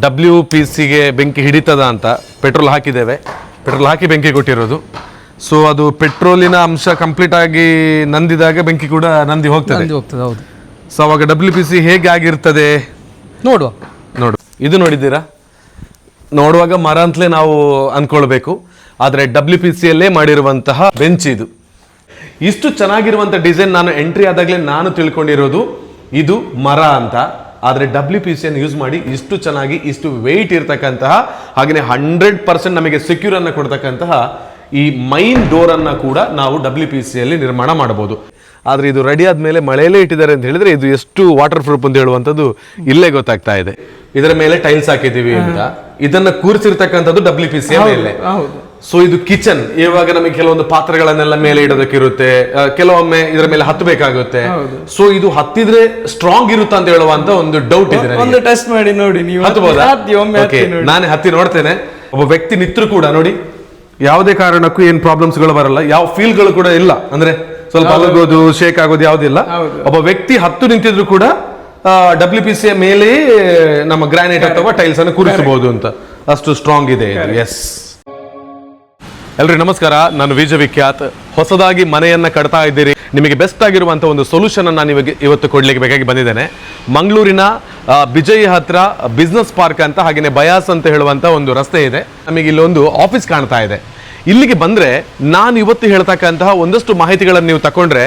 W P ಸಿಗೆ ಬೆಂಕಿ ಹಿಡಿತದ ಅಂತ ಪೆಟ್ರೋಲ್ ಹಾಕಿದ್ದೇವೆ. ಪೆಟ್ರೋಲ್ ಹಾಕಿ ಬೆಂಕಿ ಕೊಟ್ಟಿರೋದು. ಸೊ ಅದು ಪೆಟ್ರೋಲಿನ ಅಂಶ ಕಂಪ್ಲೀಟ್ ಆಗಿ ನಂದಿದಾಗ ಬೆಂಕಿ ಕೂಡ ನಂದಿ ಹೋಗ್ತದೆ. ನಂದಿ ಹೋಗ್ತದೆ ಹೌದು. ಸೊ ಅವಾಗ ಡಬ್ಲ್ಯೂ ಪಿ ಸಿ ಹೇಗೆ ಆಗಿರ್ತದೆ? ನೋಡುವ. ನೋಡು. ಇದು ನೋಡಿದ್ದೀರಾ? ನೋಡುವಾಗ ಮರ ಅಂತಲೇ ನಾವು ಅಂದ್ಕೊಳ್ಬೇಕು. ಆದರೆ ಡಬ್ಲ್ಯೂ ಪಿ ಸಿಯಲ್ಲೇ ಮಾಡಿರುವಂತಹ ಬೆಂಚ್ ಇದು. ಇಷ್ಟು ಚೆನ್ನಾಗಿರುವಂಥ ಡಿಸೈನ್ ನಾನು ಎಂಟ್ರಿ ಆದಾಗಲೇ ನಾನು ತಿಳ್ಕೊಂಡಿರೋದು. ಇದು ಮರ ಅಂತ. ಆದರೆ ಡಬ್ಲ್ಯೂ ಪಿ ಸಿಯನ್ನು ಯೂಸ್ ಮಾಡಿ ಇಷ್ಟು ಚೆನ್ನಾಗಿ ಇಷ್ಟು ವೆಯ್ಟ್ ಇರತಕ್ಕಂತಹ ಹಾಗೆಯೇ ಹಂಡ್ರೆಡ್ ಪರ್ಸೆಂಟ್ ನಮಗೆ ಸೆಕ್ಯೂರ್ ಅನ್ನು ಕೊಡ್ತಕ್ಕಂತಹ ಈ ಮೈನ್ ಡೋರ್ ಅನ್ನು ಕೂಡ ನಾವು ಡಬ್ಲ್ಯೂ ಪಿ ಸಿಯಲ್ಲಿ ನಿರ್ಮಾಣ ಮಾಡಬಹುದು. ಆದರೆ ಇದು ರೆಡಿ ಆದ್ಮೇಲೆ ಮಳೆಯಲ್ಲೇ ಇಟ್ಟಿದ್ದಾರೆ ಅಂತ ಹೇಳಿದ್ರೆ ಇದು ಎಷ್ಟು ವಾಟರ್ ಪ್ರೂಫ್ ಅಂತ ಹೇಳುವಂಥದ್ದು ಇಲ್ಲೇ ಗೊತ್ತಾಗ್ತಾ ಇದೆ. ಇದರ ಮೇಲೆ ಟೈಲ್ಸ್ ಹಾಕಿದ್ದೀವಿ ಅಂತ. ಇದನ್ನ ಕೂರಿಸಿರ್ತಕ್ಕಂಥದ್ದು ಡಬ್ಲ್ಯೂ ಪಿ ಸಿ ಮೇಲೆ. ಹೌದು. ಸೊ ಇದು ಕಿಚನ್ ಇವಾಗ ನಮಗೆ ಕೆಲವೊಂದು ಪಾತ್ರೆಗಳನ್ನೆಲ್ಲ ಮೇಲೆ ಇಡೋದಕ್ಕಿರುತ್ತೆ ಕೆಲವೊಮ್ಮೆ ಇದರ ಮೇಲೆ ಹತ್ತಬೇಕಾಗುತ್ತೆ ಸೊ ಇದು ಹತ್ತಿದ್ರೆ ಸ್ಟ್ರಾಂಗ್ ಇರುತ್ತಾ ಅಂತ ಹೇಳುವಂತ ಒಂದು ಡೌಟ್ ಇದೆ ಒಂದು ಟೆಸ್ಟ್ ಮಾಡಿ ನೋಡಿ ನೀವು ಹತ್ತಬಹುದಾ ನಾನೇ ಹತ್ತಿ ನೋಡ್ತೇನೆ. ಒಬ್ಬ ವ್ಯಕ್ತಿ ನಿತ್ರು ಕೂಡ ನೋಡಿ. ಯಾವುದೇ ಕಾರಣಕ್ಕೂ ಏನ್ ಪ್ರಾಬ್ಲಮ್ಸ್ಗಳು ಬರಲ್ಲ. ಯಾವ ಫೀಲ್ಗಳು ಕೂಡ ಇಲ್ಲ. ಅಂದ್ರೆ ಸ್ವಲ್ಪ ಅಲಗೋದು ಶೇಕ್ ಆಗೋದು ಯಾವುದಿಲ್ಲ. ಒಬ್ಬ ವ್ಯಕ್ತಿ ಹತ್ತು ನಿಂತಿದ್ರು ಕೂಡ ಡಬ್ಲ್ಯೂ ಪಿ ಸಿ ಮೇಲೆ ನಮ್ಮ ಗ್ರಾನೈಟ್ ಅಥವಾ ಟೈಲ್ಸ್ ಅನ್ನು ಕೂರಿಸಬಹುದು ಅಂತ. ಅಷ್ಟು ಸ್ಟ್ರಾಂಗ್ ಇದೆ ಎಸ್ ಎಲ್ರಿ ನಮಸ್ಕಾರ, ನಾನು ವಿಜಯ ವಿಖ್ಯಾತ್. ಹೊಸದಾಗಿ ಮನೆಯನ್ನ ಕಟ್ತಾ ಇದ್ದೀರಿ. ನಿಮಗೆ ಬೆಸ್ಟ್ ಆಗಿರುವಂತಹ ಒಂದು ಸೊಲ್ಯೂಷನ್ ಅನ್ನ ನಿಮಗೆ ಇವತ್ತು ಕೊಡ್ಲಿಕ್ಕೆ ಬೇಕಾಗಿ ಬಂದಿದ್ದೇನೆ. ಮಂಗಳೂರಿನ ಬಿಜಯ್ ಹತ್ರ ಬಿಸ್ನೆಸ್ ಪಾರ್ಕ್ ಅಂತ ಹಾಗೆಯೇ ಬಯಾಸ್ ಅಂತ ಹೇಳುವಂತ ಒಂದು ರಸ್ತೆ ಇದೆ. ನಮಗೆ ಇಲ್ಲೊಂದು ಆಫೀಸ್ ಕಾಣ್ತಾ ಇದೆ. ಇಲ್ಲಿಗೆ ಬಂದ್ರೆ ನಾನು ಇವತ್ತು ಹೇಳ್ತಕ್ಕಂತಹ ಒಂದಷ್ಟು ಮಾಹಿತಿಗಳನ್ನು ನೀವು ತಕೊಂಡ್ರೆ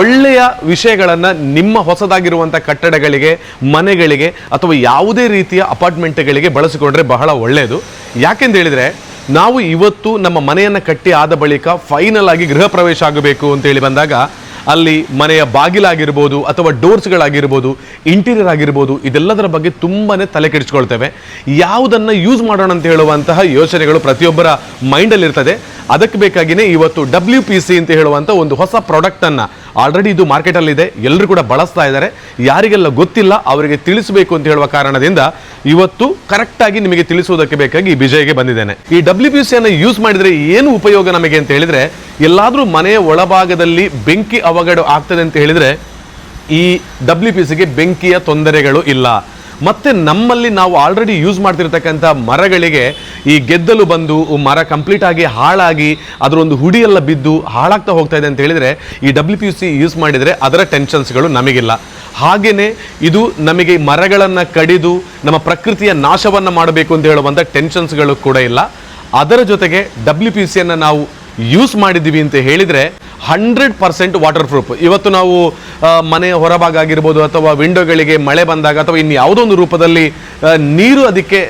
ಒಳ್ಳೆಯ ವಿಷಯಗಳನ್ನ ನಿಮ್ಮ ಹೊಸದಾಗಿರುವಂಥ ಕಟ್ಟಡಗಳಿಗೆ, ಮನೆಗಳಿಗೆ ಅಥವಾ ಯಾವುದೇ ರೀತಿಯ ಅಪಾರ್ಟ್ಮೆಂಟ್ಗಳಿಗೆ ಬಳಸಿಕೊಂಡ್ರೆ ಬಹಳ ಒಳ್ಳೆಯದು ಯಾಕೆಂತ ಹೇಳಿದ್ರೆ ನಾವು ಇವತ್ತು ನಮ್ಮ ಮನೆಯನ್ನು ಕಟ್ಟಿ ಆದ ಬಳಿಕ ಫೈನಲ್ ಆಗಿ ಗೃಹ ಪ್ರವೇಶ ಆಗಬೇಕು ಅಂತೇಳಿ ಬಂದಾಗ ಅಲ್ಲಿ ಮನೆಯ ಬಾಗಿಲಾಗಿರ್ಬೋದು ಅಥವಾ ಡೋರ್ಸ್ಗಳಾಗಿರ್ಬೋದು, ಇಂಟೀರಿಯರ್ ಆಗಿರ್ಬೋದು, ಇದೆಲ್ಲದರ ಬಗ್ಗೆ ತುಂಬಾ ತಲೆ ಕೆಡಿಸ್ಕೊಳ್ತೇವೆ. ಯಾವುದನ್ನು ಯೂಸ್ ಮಾಡೋಣ ಅಂತ ಹೇಳುವಂತಹ ಯೋಚನೆಗಳು ಪ್ರತಿಯೊಬ್ಬರ ಮೈಂಡಲ್ಲಿ ಇರ್ತದೆ ಅದಕ್ಕೆ ಬೇಕಾಗಿಯೇ ಇವತ್ತು ಡಬ್ಲ್ಯೂ ಪಿ ಸಿ ಅಂತ ಹೇಳುವಂಥ ಒಂದು ಹೊಸ ಪ್ರಾಡಕ್ಟನ್ನು ಆಲ್ರೆಡಿ ಇದು ಮಾರ್ಕೆಟಲ್ಲಿದೆ ಎಲ್ಲರೂ ಕೂಡ ಬಳಸ್ತಾ ಇದ್ದಾರೆ. ಯಾರಿಗೆಲ್ಲ ಗೊತ್ತಿಲ್ಲ ಅವರಿಗೆ ತಿಳಿಸಬೇಕು ಅಂತ ಹೇಳುವ ಕಾರಣದಿಂದ ಇವತ್ತು ಕರೆಕ್ಟಾಗಿ ನಿಮಗೆ ತಿಳಿಸುವುದಕ್ಕೆ ಬೇಕಾಗಿ ಈ ವಿಜಯ್ಗೆ ಬಂದಿದ್ದೇನೆ. ಈ ಡಬ್ಲ್ಯೂ ಪಿ ಸಿಯನ್ನು ಯೂಸ್ ಮಾಡಿದರೆ ಏನು ಉಪಯೋಗ ನಮಗೆ ಅಂತ ಹೇಳಿದರೆ, ಎಲ್ಲಾದರೂ ಮನೆಯ ಒಳಭಾಗದಲ್ಲಿ ಬೆಂಕಿ ಅವಘಡ ಆಗ್ತದೆ ಅಂತ ಹೇಳಿದ್ರೆ ಈ ಡಬ್ಲ್ಯೂ ಪಿ ಸಿಗೆ ಬೆಂಕಿಯ ತೊಂದರೆಗಳು ಇಲ್ಲ. ಮತ್ತೆ ನಮ್ಮಲ್ಲಿ ನಾವು ಆಲ್ರೆಡಿ ಯೂಸ್ ಮಾಡ್ತಿರ್ತಕ್ಕಂಥ ಮರಗಳಿಗೆ ಈ ಗೆದ್ದಲು ಬಂದು ಮರ ಕಂಪ್ಲೀಟ್ ಆಗಿ ಹಾಳಾಗಿ ಅದರೊಂದು ಹುಡಿಯೆಲ್ಲ ಬಿದ್ದು ಹಾಳಾಗ್ತಾ ಹೋಗ್ತಾ ಇದೆ ಅಂತ ಹೇಳಿದ್ರೆ ಈ ಡಬ್ಲ್ಯೂ ಪಿ ಸಿ ಯೂಸ್ ಮಾಡಿದರೆ ಅದರ ಟೆನ್ಷನ್ಸ್ಗಳು ನಮಗಿಲ್ಲ. ಹಾಗೆಯೇ ಇದು ನಮಗೆ ಮರಗಳನ್ನು ಕಡಿದು ನಮ್ಮ ಪ್ರಕೃತಿಯ ನಾಶವನ್ನು ಮಾಡಬೇಕು ಅಂತ ಹೇಳುವಂಥ ಟೆನ್ಷನ್ಸ್ಗಳು ಕೂಡ ಇಲ್ಲ. ಅದರ ಜೊತೆಗೆ ಡಬ್ಲ್ಯೂ ಪಿ ಸಿಯನ್ನು ನಾವು ಯೂಸ್ ಮಾಡಿದ್ದೀವಿ ಅಂತ ಹೇಳಿದರೆ ಹಂಡ್ರೆಡ್ ಪರ್ಸೆಂಟ್ ವಾಟರ್ ಪ್ರೂಫ್ ಇವತ್ತು ನಾವು ಮನೆಯ ಹೊರಭಾಗ ಆಗಿರ್ಬೋದು ಅಥವಾ ವಿಂಡೋಗಳಿಗೆ ಮಳೆ ಬಂದಾಗ ಅಥವಾ ಇನ್ನು ಯಾವುದೋ ಒಂದು ರೂಪದಲ್ಲಿ ನೀರು ಅದಕ್ಕೆ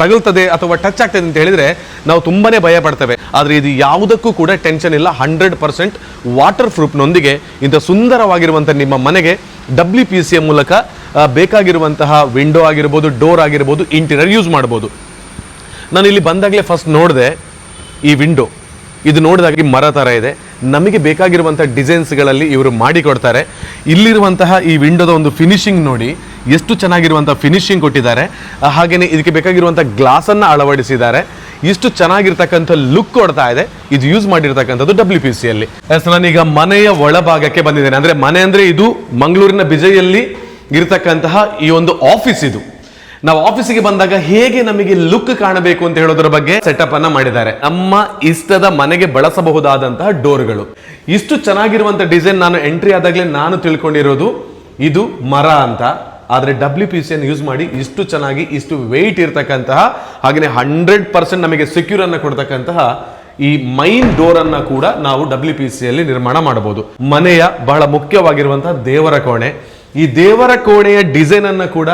ತಗಲ್ತದೆ ಅಥವಾ ಟಚ್ ಆಗ್ತದೆ ಅಂತ ಹೇಳಿದರೆ ನಾವು ತುಂಬಾನೇ ಭಯ ಪಡ್ತೇವೆ. ಆದರೆ ಇದು ಯಾವುದಕ್ಕೂ ಕೂಡ ಟೆನ್ಷನ್ ಇಲ್ಲ. ಹಂಡ್ರೆಡ್ ಪರ್ಸೆಂಟ್ ವಾಟರ್ ಪ್ರೂಫ್ನೊಂದಿಗೆ ಇಂಥ ಸುಂದರವಾಗಿರುವಂಥ ನಿಮ್ಮ ಮನೆಗೆ ಡಬ್ಲ್ಯೂ ಪಿ ಸಿಯ ಮೂಲಕ ಬೇಕಾಗಿರುವಂತಹ ವಿಂಡೋ ಆಗಿರ್ಬೋದು ಡೋರ್ ಆಗಿರ್ಬೋದು ಇಂಟೀರಿಯರ್ ಯೂಸ್ ಮಾಡ್ಬೋದು. ನಾನು ಇಲ್ಲಿ ಬಂದಾಗಲೇ ಫಸ್ಟ್ ನೋಡಿದೆ ಈ ವಿಂಡೋ ಇದು ನೋಡಿದಾಗ ಮರ ಥರ ಇದೆ. ನಮಗೆ ಬೇಕಾಗಿರುವಂಥ ಡಿಸೈನ್ಸ್ಗಳಲ್ಲಿ ಇವರು ಮಾಡಿಕೊಡ್ತಾರೆ. ಇಲ್ಲಿರುವಂತಹ ಈ ವಿಂಡೋದ ಒಂದು ಫಿನಿಶಿಂಗ್ ನೋಡಿ, ಎಷ್ಟು ಚೆನ್ನಾಗಿರುವಂಥ ಫಿನಿಶಿಂಗ್ ಕೊಟ್ಟಿದ್ದಾರೆ. ಹಾಗೆಯೇ ಇದಕ್ಕೆ ಬೇಕಾಗಿರುವಂಥ ಗ್ಲಾಸನ್ನು ಅಳವಡಿಸಿದ್ದಾರೆ. ಇಷ್ಟು ಚೆನ್ನಾಗಿರ್ತಕ್ಕಂಥ ಲುಕ್ ಕೊಡ್ತಾ ಇದೆ. ಇದು ಯೂಸ್ ಮಾಡಿರ್ತಕ್ಕಂಥದ್ದು ಡಬ್ಲ್ಯೂ ಪಿ ಸಿಯಲ್ಲಿ ನಾನೀಗ ಮನೆಯ ಒಳಭಾಗಕ್ಕೆ ಬಂದಿದ್ದೇನೆ. ಅಂದರೆ ಮನೆ ಅಂದರೆ ಇದು ಮಂಗಳೂರಿನ ಬಿಜಯಲ್ಲಿ ಇರತಕ್ಕಂತಹ ಈ ಒಂದು ಆಫೀಸ್ ಇದು. ನಾವು ಆಫೀಸಿಗೆ ಬಂದಾಗ ಹೇಗೆ ನಮಗೆ ಲುಕ್ ಕಾಣಬೇಕು ಅಂತ ಹೇಳೋದ್ರ ಬಗ್ಗೆ ಸೆಟಪ್ ಅನ್ನ ಮಾಡಿದ್ದಾರೆ. ನಮ್ಮ ಇಷ್ಟದ ಮನೆಗೆ ಬಳಸಬಹುದಾದಂತಹ ಡೋರ್ಗಳು. ಇಷ್ಟು ಚೆನ್ನಾಗಿರುವಂತ ಡಿಸೈನ್ ನಾನು ಎಂಟ್ರಿ ಆದಾಗಲೇ ನಾನು ತಿಳ್ಕೊಂಡಿರೋದು ಇದು ಮರ ಅಂತ. ಆದರೆ ಡಬ್ಲ್ಯೂ ಪಿ ಸಿಯನ್ನು ಯೂಸ್ ಮಾಡಿ ಇಷ್ಟು ಚೆನ್ನಾಗಿ, ಇಷ್ಟು ವೆಯ್ಟ್ ಇರತಕ್ಕಂತಹ ಹಾಗೆಯೇ ಹಂಡ್ರೆಡ್ ಪರ್ಸೆಂಟ್ ನಮಗೆ ಸೆಕ್ಯೂರ್ ಅನ್ನು ಕೊಡ್ತಕ್ಕಂತಹ ಈ ಮೈನ್ ಡೋರ್ ಅನ್ನ ಕೂಡ ನಾವು ಡಬ್ಲ್ಯೂ ಪಿ ಸಿಯಲ್ಲಿ ನಿರ್ಮಾಣ ಮಾಡಬಹುದು. ಮನೆಯ ಬಹಳ ಮುಖ್ಯವಾಗಿರುವಂತಹ ದೇವರ ಕೋಣೆ. ಈ ದೇವರ ಕೋಣೆಯ ಡಿಸೈನ್ ಅನ್ನು ಕೂಡ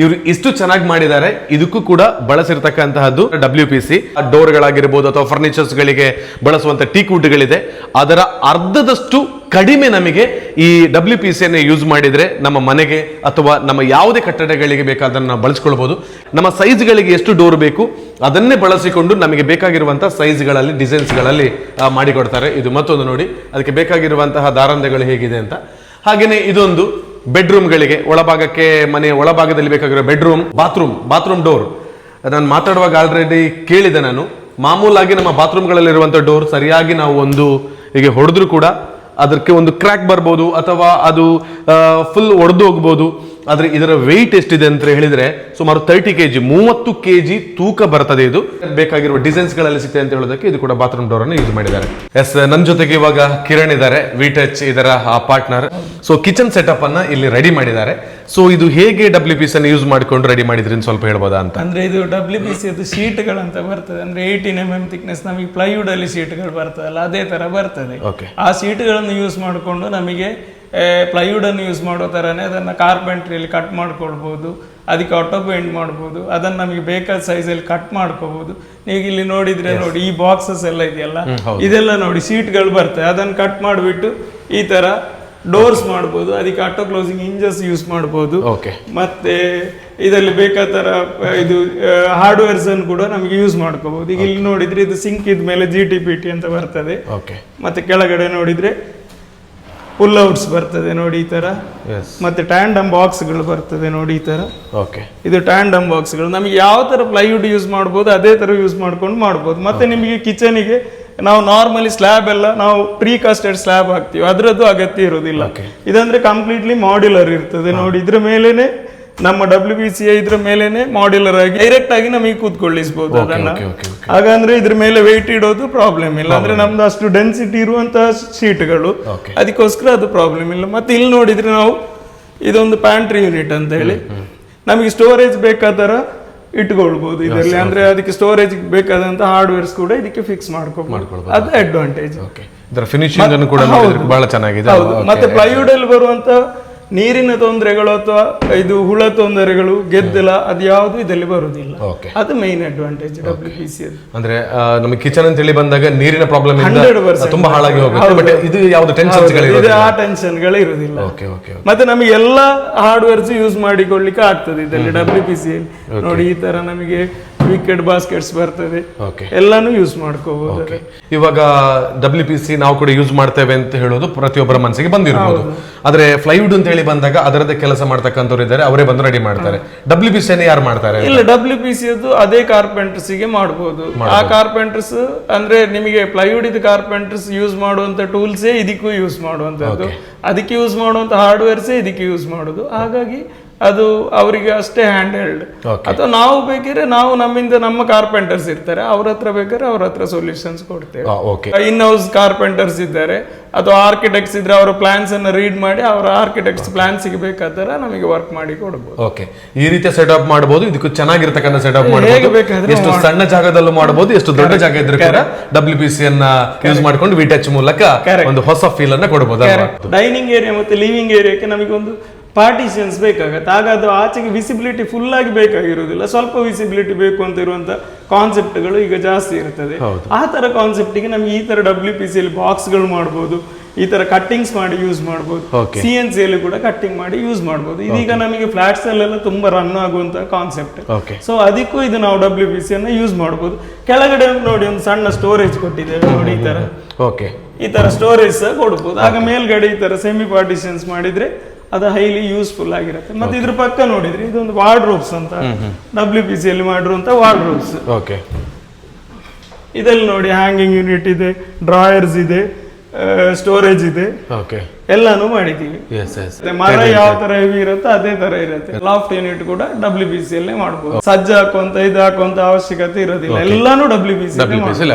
ಇವರು ಇಷ್ಟು ಚೆನ್ನಾಗಿ ಮಾಡಿದ್ದಾರೆ, ಇದಕ್ಕೂ ಕೂಡ ಬಳಸಿರ್ತಕ್ಕಂತಹದ್ದು ಡಬ್ಲ್ಯೂ ಪಿ ಸಿ ಡೋರ್ಗಳಾಗಿರ್ಬೋದು ಅಥವಾ ಫರ್ನಿಚರ್ಸ್ಗಳಿಗೆ ಗಳಿಗೆ ಬಳಸುವಂತ ಟೀ ಕೂಟಗಳಿದೆ. ಅದರ ಅರ್ಧದಷ್ಟು ಕಡಿಮೆ ನಮಗೆ ಈ ಡಬ್ಲ್ಯೂ ಪಿ ಸಿಯನ್ನು ಯೂಸ್ ಮಾಡಿದರೆ ನಮ್ಮ ಮನೆಗೆ ಅಥವಾ ನಮ್ಮ ಯಾವುದೇ ಕಟ್ಟಡಗಳಿಗೆ ಬೇಕಾದನ್ನು ನಾವು ಬಳಸ್ಕೊಳ್ಬೋದು. ನಮ್ಮ ಸೈಜ್ಗಳಿಗೆ ಎಷ್ಟು ಡೋರ್ ಬೇಕು, ಅದನ್ನೇ ಬಳಸಿಕೊಂಡು ನಮಗೆ ಬೇಕಾಗಿರುವಂಥ ಸೈಜ್ಗಳಲ್ಲಿ, ಡಿಸೈನ್ಸ್ಗಳಲ್ಲಿ ಮಾಡಿಕೊಡ್ತಾರೆ. ಇದು ಮತ್ತೊಂದು ನೋಡಿ, ಅದಕ್ಕೆ ಬೇಕಾಗಿರುವಂತಹ ದಾರಂದೆಗಳು ಹೇಗಿದೆ ಅಂತ. ಹಾಗೆಯೇ ಇದೊಂದು. ಬೆಡ್ರೂಮ್ಗಳಿಗೆ ಒಳಭಾಗಕ್ಕೆ ಮನೆಯ ಒಳಭಾಗದಲ್ಲಿ ಬೇಕಾಗಿರೋ ಬೆಡ್ರೂಮ್ ಬಾತ್ರೂಮ್ ಬಾತ್ರೂಮ್ ಡೋರ್ ನಾನು ಮಾತಾಡುವಾಗ ಆಲ್ರೆಡಿ ಕೇಳಿದೆ ನಾನು. ಮಾಮೂಲಾಗಿ ನಮ್ಮ ಬಾತ್ರೂಮ್ಗಳಲ್ಲಿರುವಂಥ ಡೋರ್ ಸರಿಯಾಗಿ ನಾವು ಒಂದು ಹೀಗೆ ಹೊಡೆದ್ರು ಕೂಡ ಅದಕ್ಕೆ ಒಂದು ಕ್ರ್ಯಾಕ್ ಬರ್ಬೋದು ಅಥವಾ ಅದು ಫುಲ್ ಒಡೆದು ಹೋಗ್ಬೋದು. ಆದ್ರೆ ಇದರ ವೆಯ್ಟ್ ಎಷ್ಟಿದೆ ಅಂತ ಹೇಳಿದ್ರೆ ಸುಮಾರು ತರ್ಟಿ ಕೆ ಜಿ ಮೂವತ್ತು ಕೆಜಿ ತೂಕ ಬರ್ತದೆ ಇದು. ಬೇಕಾಗಿರುವ ಡಿಸೈನ್ಸ್ಗಳಲ್ಲಿ ಸಿಗ್ತದೆ ಅಂತ ಹೇಳೋದಕ್ಕೆ ಇದು ಕೂಡ ಬಾತ್ರೂಮ್ ಡೋರ್ ಅನ್ನು ಯೂಸ್ ಮಾಡಿದ್ದಾರೆ. ಎಸ್ ನನ್ನ ಜೊತೆಗೆ ಇವಾಗ ಕಿರಣ್ ಇದ್ದಾರೆ ವಿ ಟಚ್ ಇದರ ಪಾರ್ಟ್ನರ್ ಸೊ ಕಿಚನ್ ಸೆಟಪ್ ಅನ್ನ ಇಲ್ಲಿ ರೆಡಿ ಮಾಡಿದ್ದಾರೆ. ಸೊ ಇದು ಹೇಗೆ ಡಬ್ಲ್ಯೂ ಪೀಸ್ ಅನ್ನು ಯೂಸ್ ಮಾಡಿಕೊಂಡು ರೆಡಿ ಮಾಡಿದ್ರಿ ಅಂತ ಸ್ವಲ್ಪ ಹೇಳ್ಬೋದಾ ಅಂತ? ಅಂದ್ರೆ ಇದು ಡಬ್ಲ್ಯೂ ಪಿ ಸಿ ಅದು ಶೀಟ್ಗಳಂತ ಬರ್ತದೆ. ಅಂದ್ರೆ ಏಯ್ಟೀನ್ ಎಂ ಎಂ ಥಿಕ್ನೆಸ್ ನಮಗೆ ಪ್ಲೈವುಡ್ ಅಲ್ಲಿ ಶೀಟ್ಗಳು ಬರ್ತದಲ್ಲ ಅದೇ ತರ ಬರ್ತದೆ. ಓಕೆ ಆ ಶೀಟ್ಗಳನ್ನು ಯೂಸ್ ಮಾಡಿಕೊಂಡು ನಮಗೆ ಪ್ಲೈವುಡ್ ಅನ್ನು ಯೂಸ್ ಮಾಡೋ ಥರನೇ ಅದನ್ನ ಕಾರ್ಪೆಂಟ್ರಿಯಲ್ಲಿ ಕಟ್ ಮಾಡ್ಕೊಳ್ಬೋದು ಅದಕ್ಕೆ ಆಟೋ ಪೇಂಟ್ ಮಾಡ್ಬೋದು ಅದನ್ನ ನಮಗೆ ಬೇಕಾದ ಸೈಜಲ್ಲಿ ಕಟ್ ಮಾಡ್ಕೋಬಹುದು ನೀವು ಇಲ್ಲಿ ನೋಡಿದ್ರೆ ನೋಡಿ ಈ ಬಾಕ್ಸಸ್ ಎಲ್ಲ ಇದೆಯಲ್ಲ? ಇದೆಲ್ಲ ನೋಡಿ ಸೀಟ್ಗಳು ಬರ್ತವೆ. ಅದನ್ನ ಕಟ್ ಮಾಡಿಬಿಟ್ಟು ಈ ತರ ಡೋರ್ಸ್ ಮಾಡ್ಬೋದು ಅದಕ್ಕೆ ಆಟೋ ಕ್ಲೋಸಿಂಗ್ ಇಂಜಸ್ ಯೂಸ್ ಮಾಡ್ಬೋದು. ಮತ್ತೆ ಇದರಲ್ಲಿ ಬೇಕಾದ ಥರ ಇದು ಹಾರ್ಡ್ವೇರ್ಸ್ ಅನ್ನು ಕೂಡ ನಮಗೆ ಯೂಸ್ ಮಾಡ್ಕೋಬಹುದು ಈಗ ಇಲ್ಲಿ ನೋಡಿದ್ರೆ ಇದು ಸಿಂಕ್ ಇದ್ಮೇಲೆ ಜಿ ಟಿ ಪಿ ಟಿ ಅಂತ ಬರ್ತದೆ. ಮತ್ತೆ ಕೆಳಗಡೆ ನೋಡಿದ್ರೆ ಪುಲ್ ಔಟ್ಸ್ ಬರ್ತದೆ ನೋಡಿ ಈ ತರ. ಎಸ್ ಮತ್ತೆ ಟ್ಯಾಂಡಮ್ ಬಾಕ್ಸ್ಗಳು ಬರ್ತದೆ ನೋಡಿ ಈ ತರ. ಓಕೆ ಇದು ಟ್ಯಾಂಡಮ್ ಬಾಕ್ಸ್ಗಳು ನಮಗೆ ಯಾವ ತರ ಪ್ಲೈವುಡ್ ಯೂಸ್ ಮಾಡ್ಬೋದು ಅದೇ ತರ ಯೂಸ್ ಮಾಡ್ಕೊಂಡು ಮಾಡ್ಬೋದು. ಮತ್ತೆ ನಿಮಗೆ ಕಿಚನಿಗೆ ನಾವು ನಾರ್ಮಲಿ ಸ್ಲ್ಯಾಬ್ ಎಲ್ಲ ನಾವು ಪ್ರೀ ಕಾಸ್ಟೆಡ್ ಸ್ಲ್ಯಾಬ್ ಹಾಕ್ತೀವಿ. ಅದರದ್ದು ಅಗತ್ಯ ಇರೋದಿಲ್ಲ ಇದಂದ್ರೆ ಕಂಪ್ಲೀಟ್ಲಿ ಮಾಡ್ಯುಲರ್ ಇರ್ತದೆ ನೋಡಿ. ಇದ್ರ ಮೇಲೇನೆ ನಮ್ಮ ಡಬ್ಲ್ಯೂ ಬಿ ಸಿ ಇದ್ರ ಮೇಲೇನೆ ಮಾಡ್ಯುಲರ್ ಆಗಿ ಡೈರೆಕ್ಟ್ ಆಗಿ ನಮಗೆ ಕೂತ್ಕೊಳ್ಳಿಸಬಹುದು ಅದನ್ನ. ಹಾಗಂದ್ರೆ ಇದ್ರ ಮೇಲೆ ವೆಯ್ಟ್ ಇಡೋದು ಪ್ರಾಬ್ಲಮ್ ಇಲ್ಲ. ಅಂದ್ರೆ ನಮ್ದು ಅಷ್ಟು ಡೆನ್ಸಿಟಿ ಇರುವಂತಹ ಶೀಟ್ಗಳು. ಅದಕ್ಕೋಸ್ಕರ ಅದು ಪ್ರಾಬ್ಲಮ್ ಇಲ್ಲ. ಮತ್ತೆ ಇಲ್ಲಿ ನೋಡಿದ್ರೆ ನಾವು ಇದೊಂದು ಪ್ಯಾಂಟ್ರಿ ಯೂನಿಟ್ ಅಂತ ಹೇಳಿ ನಮಗೆ ಸ್ಟೋರೇಜ್ ಬೇಕಾದರ ಇಟ್ಕೊಳ್ಬಹುದು ಇದರಲ್ಲಿ. ಅಂದ್ರೆ ಅದಕ್ಕೆ ಸ್ಟೋರೇಜ್ ಬೇಕಾದಂತ ಹಾರ್ಡ್ವೇರ್ಸ್ ಕೂಡ ಇದಕ್ಕೆ ಫಿಕ್ಸ್ ಮಾಡ್ಕೊಂಡು ಅದು ಅಡ್ವಾಂಟೇಜ್ ಇದರ ಫಿನಿಶಿಂಗ್ ಅನ್ನು ಕೂಡ ಬಹಳ ಚೆನ್ನಾಗಿದೆ. ಮತ್ತೆ ಪ್ಲೈವುಡ್ ಅಲ್ಲಿ ಬರುವಂತ ನೀರಿನ ತೊಂದರೆಗಳು ಅಥವಾ ಇದು ಹುಳ ತೊಂದರೆಗಳು ಗೆದ್ದಲ ಅದು ಯಾವುದು ಇದರಲ್ಲಿ ಬರುವುದಿಲ್ಲ ಓಕೆ ಅದು main advantage W P C ಅಂದ್ರೆ ನಮಗೆ ಕಿಚನ್ ಅಂತ ಹೇಳಿ ಬಂದಾಗ ನೀರಿನ ಪ್ರಾಬ್ಲಮ್ 100% ತುಂಬಾ ಹಾಳಾಗಿ ಹೋಗುತ್ತೆ. ಬಟ್ ಇದು ಯಾವುದು ಟೆನ್ಷನ್ಸ್ ಇದು ಆ ಟೆನ್ಷನ್ಗಳು ಇರುವುದಿಲ್ಲ ಓಕೆ ಓಕೆ ಮತ್ತೆ ನಮಗೆ ಎಲ್ಲ ಹಾರ್ಡ್ವೇರ್ಸ್ ಯೂಸ್ ಮಾಡಿಕೊಳ್ಳಿಕ್ಕೆ ಆಗ್ತದೆ. ಇದರಲ್ಲಿ ಡಬ್ಲ್ಯೂ ಪಿ ಸಿ ನೋಡಿ ಈ ತರ ನಮಗೆ ವಿಕೆಟ್ ಬಾಸ್ಕೆಟ್ಸ್ ಬರ್ತದೆ. ಓಕೆ ಎಲ್ಲಾನು ಯೂಸ್ ಮಾಡ್ಕೋಬಹುದು ಓಕೆ ಇವಾಗ ಡಬ್ಲ್ಯೂ ಪಿ ಸಿ ನಾವು ಕೂಡ ಯೂಸ್ ಮಾಡ್ತೇವೆ ಅಂತ ಹೇಳೋದು ಪ್ರತಿಯೊಬ್ಬರ ಮನಸ್ಸಿಗೆ ಬಂದಿರಬಹುದು ಆದ್ರೆ ಫ್ಲೈವುಡ್ ಅಂತ ಹೇಳಿ ಬಂದಾಗ ಅದರದೇ ಕೆಲಸ ಮಾಡ್ತಕ್ಕಂಥವ್ರು ಇದ್ದಾರೆ ಅವರೇ ಬಂದು ರೆಡಿ ಮಾಡ್ತಾರೆ. ಡಬ್ಲ್ಯೂ ಪಿ ಸಿ ಯಾರು ಮಾಡ್ತಾರೆ ಇಲ್ಲ ಡಬ್ಲ್ಯೂ ಪಿ ಸಿ ಅದು ಅದೇ ಕಾರ್ಪೆಂಟರ್ಸ್ಗೆ ಮಾಡಬಹುದು ಆ ಕಾರ್ಪೆಂಟರ್ಸ್ ಅಂದ್ರೆ ನಿಮಗೆ ಪ್ಲೈವುಡ್ ಇದು ಕಾರ್ಪೆಂಟರ್ಸ್ ಯೂಸ್ ಮಾಡುವಂತ ಟೂಲ್ಸೇ ಇದಕ್ಕೂ ಯೂಸ್ ಮಾಡುವಂತದ್ದು ಅದಕ್ಕೆ ಯೂಸ್ ಮಾಡುವಂತ ಹಾರ್ಡ್ವೇರ್ಸೇ ಇದಕ್ಕೆ ಯೂಸ್ ಮಾಡೋದು. ಹಾಗಾಗಿ ಅದು ಅವರಿಗೆ ಅಷ್ಟೇ ಹ್ಯಾಂಡ್ ಹೆಲ್ಡ್ ಅಥವಾ ನಾವು ಬೇಕಿದ್ರೆ ನಾವು ನಮ್ಮಿಂದ ನಮ್ಮ ಕಾರ್ಪೆಂಟರ್ಸ್ ಇರ್ತಾರೆ ಅವ್ರ ಹತ್ರ ಬೇಕಾದ್ರೆ ಅವ್ರ ಹತ್ರ ಸೊಲ್ಯೂಷನ್ಸ್ ಕೊಡ್ತೇವೆ. ಇನ್ ಹೌಸ್ ಕಾರ್ಪೆಂಟರ್ಸ್ ಇದ್ದಾರೆ. ಅಥವಾ ಆರ್ಕಿಟೆಕ್ಟ್ಸ್ ಇದ್ರೆ ಅವರ ಪ್ಲಾನ್ಸ್ ಅನ್ನು ರೀಡ್ ಮಾಡಿ ಅವರ ಆರ್ಕಿಟೆಕ್ಟ್ಸ್ ಪ್ಲಾನ್ಸ್ಗೆ ಬೇಕಾದ ನಮಗೆ ವರ್ಕ್ ಮಾಡಿ ಕೊಡಬಹುದು ಓಕೆ ಈ ರೀತಿಯ ಸೆಟಪ್ ಮಾಡಬಹುದು ಇದಕ್ಕೂ ಚೆನ್ನಾಗಿರ್ತಕ್ಕಂಥ ಸೆಟಪ್ ಮಾಡಬಹುದು ಎಷ್ಟು ಸಣ್ಣ ಜಾಗದಲ್ಲೂ ಮಾಡಬಹುದು ಎಷ್ಟು ದೊಡ್ಡ ಜಾಗ ಇದ್ರೆ ಕೂಡ ಡಬ್ಲ್ಯೂ ಪಿ ಸಿ ಅನ್ನ ಯೂಸ್ ಮಾಡ್ಕೊಂಡು ವಿಟಚ್ ಮೂಲಕ ಒಂದು ಹೊಸ ಫೀಲ್ ಅನ್ನ ಕೊಡಬಹುದು ಡೈನಿಂಗ್ ಏರಿಯಾ ಮತ್ತೆ ಲಿವಿಂಗ್ ಏರಿಯಾಕ್ಕೆ ನಮಗೆ ಒಂದು ಪಾರ್ಟಿಷನ್ಸ್ ಬೇಕಾಗತ್ತೆ. ಆಗ ಅದು ಆಚೆಗೆ ವಿಸಿಬಿಲಿಟಿ ಫುಲ್ ಆಗಿ ಬೇಕಾಗಿರುವುದಿಲ್ಲ. ಸ್ವಲ್ಪ ವಿಸಿಬಿಲಿಟಿ ಬೇಕು ಅಂತ ಇರುವಂತ ಕಾನ್ಸೆಪ್ಟ್ಗಳು ಈಗ ಜಾಸ್ತಿ ಇರ್ತದೆ. ಆ ತರ ಕಾನ್ಸೆಪ್ಟಿಗೆ ನಮಗೆ ಈ ತರ ಡಬ್ಲ್ಯೂ ಪಿ ಸಿ ಬಾಕ್ಸ್ಗಳು ಮಾಡ್ಬೋದು. ಈ ತರ ಕಟ್ಟಿಂಗ್ಸ್ ಮಾಡಿ ಯೂಸ್ ಮಾಡ್ಬೋದು. ಸಿ ಎನ್ ಸಿ ಕೂಡ ಕಟ್ಟಿಂಗ್ ಮಾಡಿ ಯೂಸ್ ಮಾಡ್ಬೋದು. ಇದೀಗ ನಮಗೆ ಫ್ಲಾಟ್ಸ್ ಅಲ್ಲೆಲ್ಲ ತುಂಬಾ ರನ್ ಆಗುವಂತ ಕಾನ್ಸೆಪ್ಟ್ ಸೊ ಅದಕ್ಕೂ ಇದು ನಾವು ಡಬ್ಲ್ಯೂ ಪಿ ಸಿ ಅನ್ನ ಯೂಸ್ ಮಾಡ್ಬೋದು. ಕೆಳಗಡೆ ನೋಡಿ ಒಂದು ಸಣ್ಣ ಸ್ಟೋರೇಜ್ ಕೊಟ್ಟಿದ್ದೇವೆ ನೋಡಿ ಈ ತರ. ಓಕೆ ಈ ತರ ಸ್ಟೋರೇಜ್ ಸಹ ಕೊಡ್ಬೋದು. ಆಗ ಮೇಲ್ಗಡೆ ಈ ತರ ಸೆಮಿ ಪಾರ್ಟಿಷನ್ಸ್ ಮಾಡಿದ್ರೆ ಅದು ಹೈಲಿ ಯೂಸ್ಫುಲ್ ಆಗಿರುತ್ತೆ. ಮತ್ತೆ ಇದ್ರ ಪಕ್ಕ ನೋಡಿದ್ರೆ ಇದೊಂದು ವಾರ್ಡ್ರೋಬ್ಸ್ ಅಂತ ಡಬ್ಲ್ಯೂ ಪಿ ಸಿ ಅಲ್ಲಿ ಮಾಡಿರುವಂತ ವಾರ್ಡ್ರೋಬ್ಸ್ ಓಕೆ ಇದರಲ್ಲಿ ನೋಡಿ ಹ್ಯಾಂಗಿಂಗ್ ಯೂನಿಟ್ ಇದೆ ಡ್ರಾಯರ್ಸ್ ಇದೆ ಸ್ಟೋರೇಜ್ ಇದೆ. ಓಕೆ ಎಲ್ಲಾನು ಮಾಡಿದೀವಿ ಮರ ಯಾವ ತರ ಹೆವಿ ಇರುತ್ತೆ ಅದೇ ತರ ಇರುತ್ತೆ. ಲಾಫ್ಟ್ ಯೂನಿಟ್ ಕೂಡ ಡಬ್ಲ್ಯೂ ಪಿ ಸಿ ಅಲ್ಲೇ ಮಾಡಬಹುದು ಸಜ್ಜ ಹಾಕುವಂತ ಇದು ಹಾಕುವಂತ ಅವಶ್ಯಕತೆ ಇರೋದಿಲ್ಲ. ಎಲ್ಲಾನು ಡಬ್ಲ್ಯೂ ಬಿ ಸಿ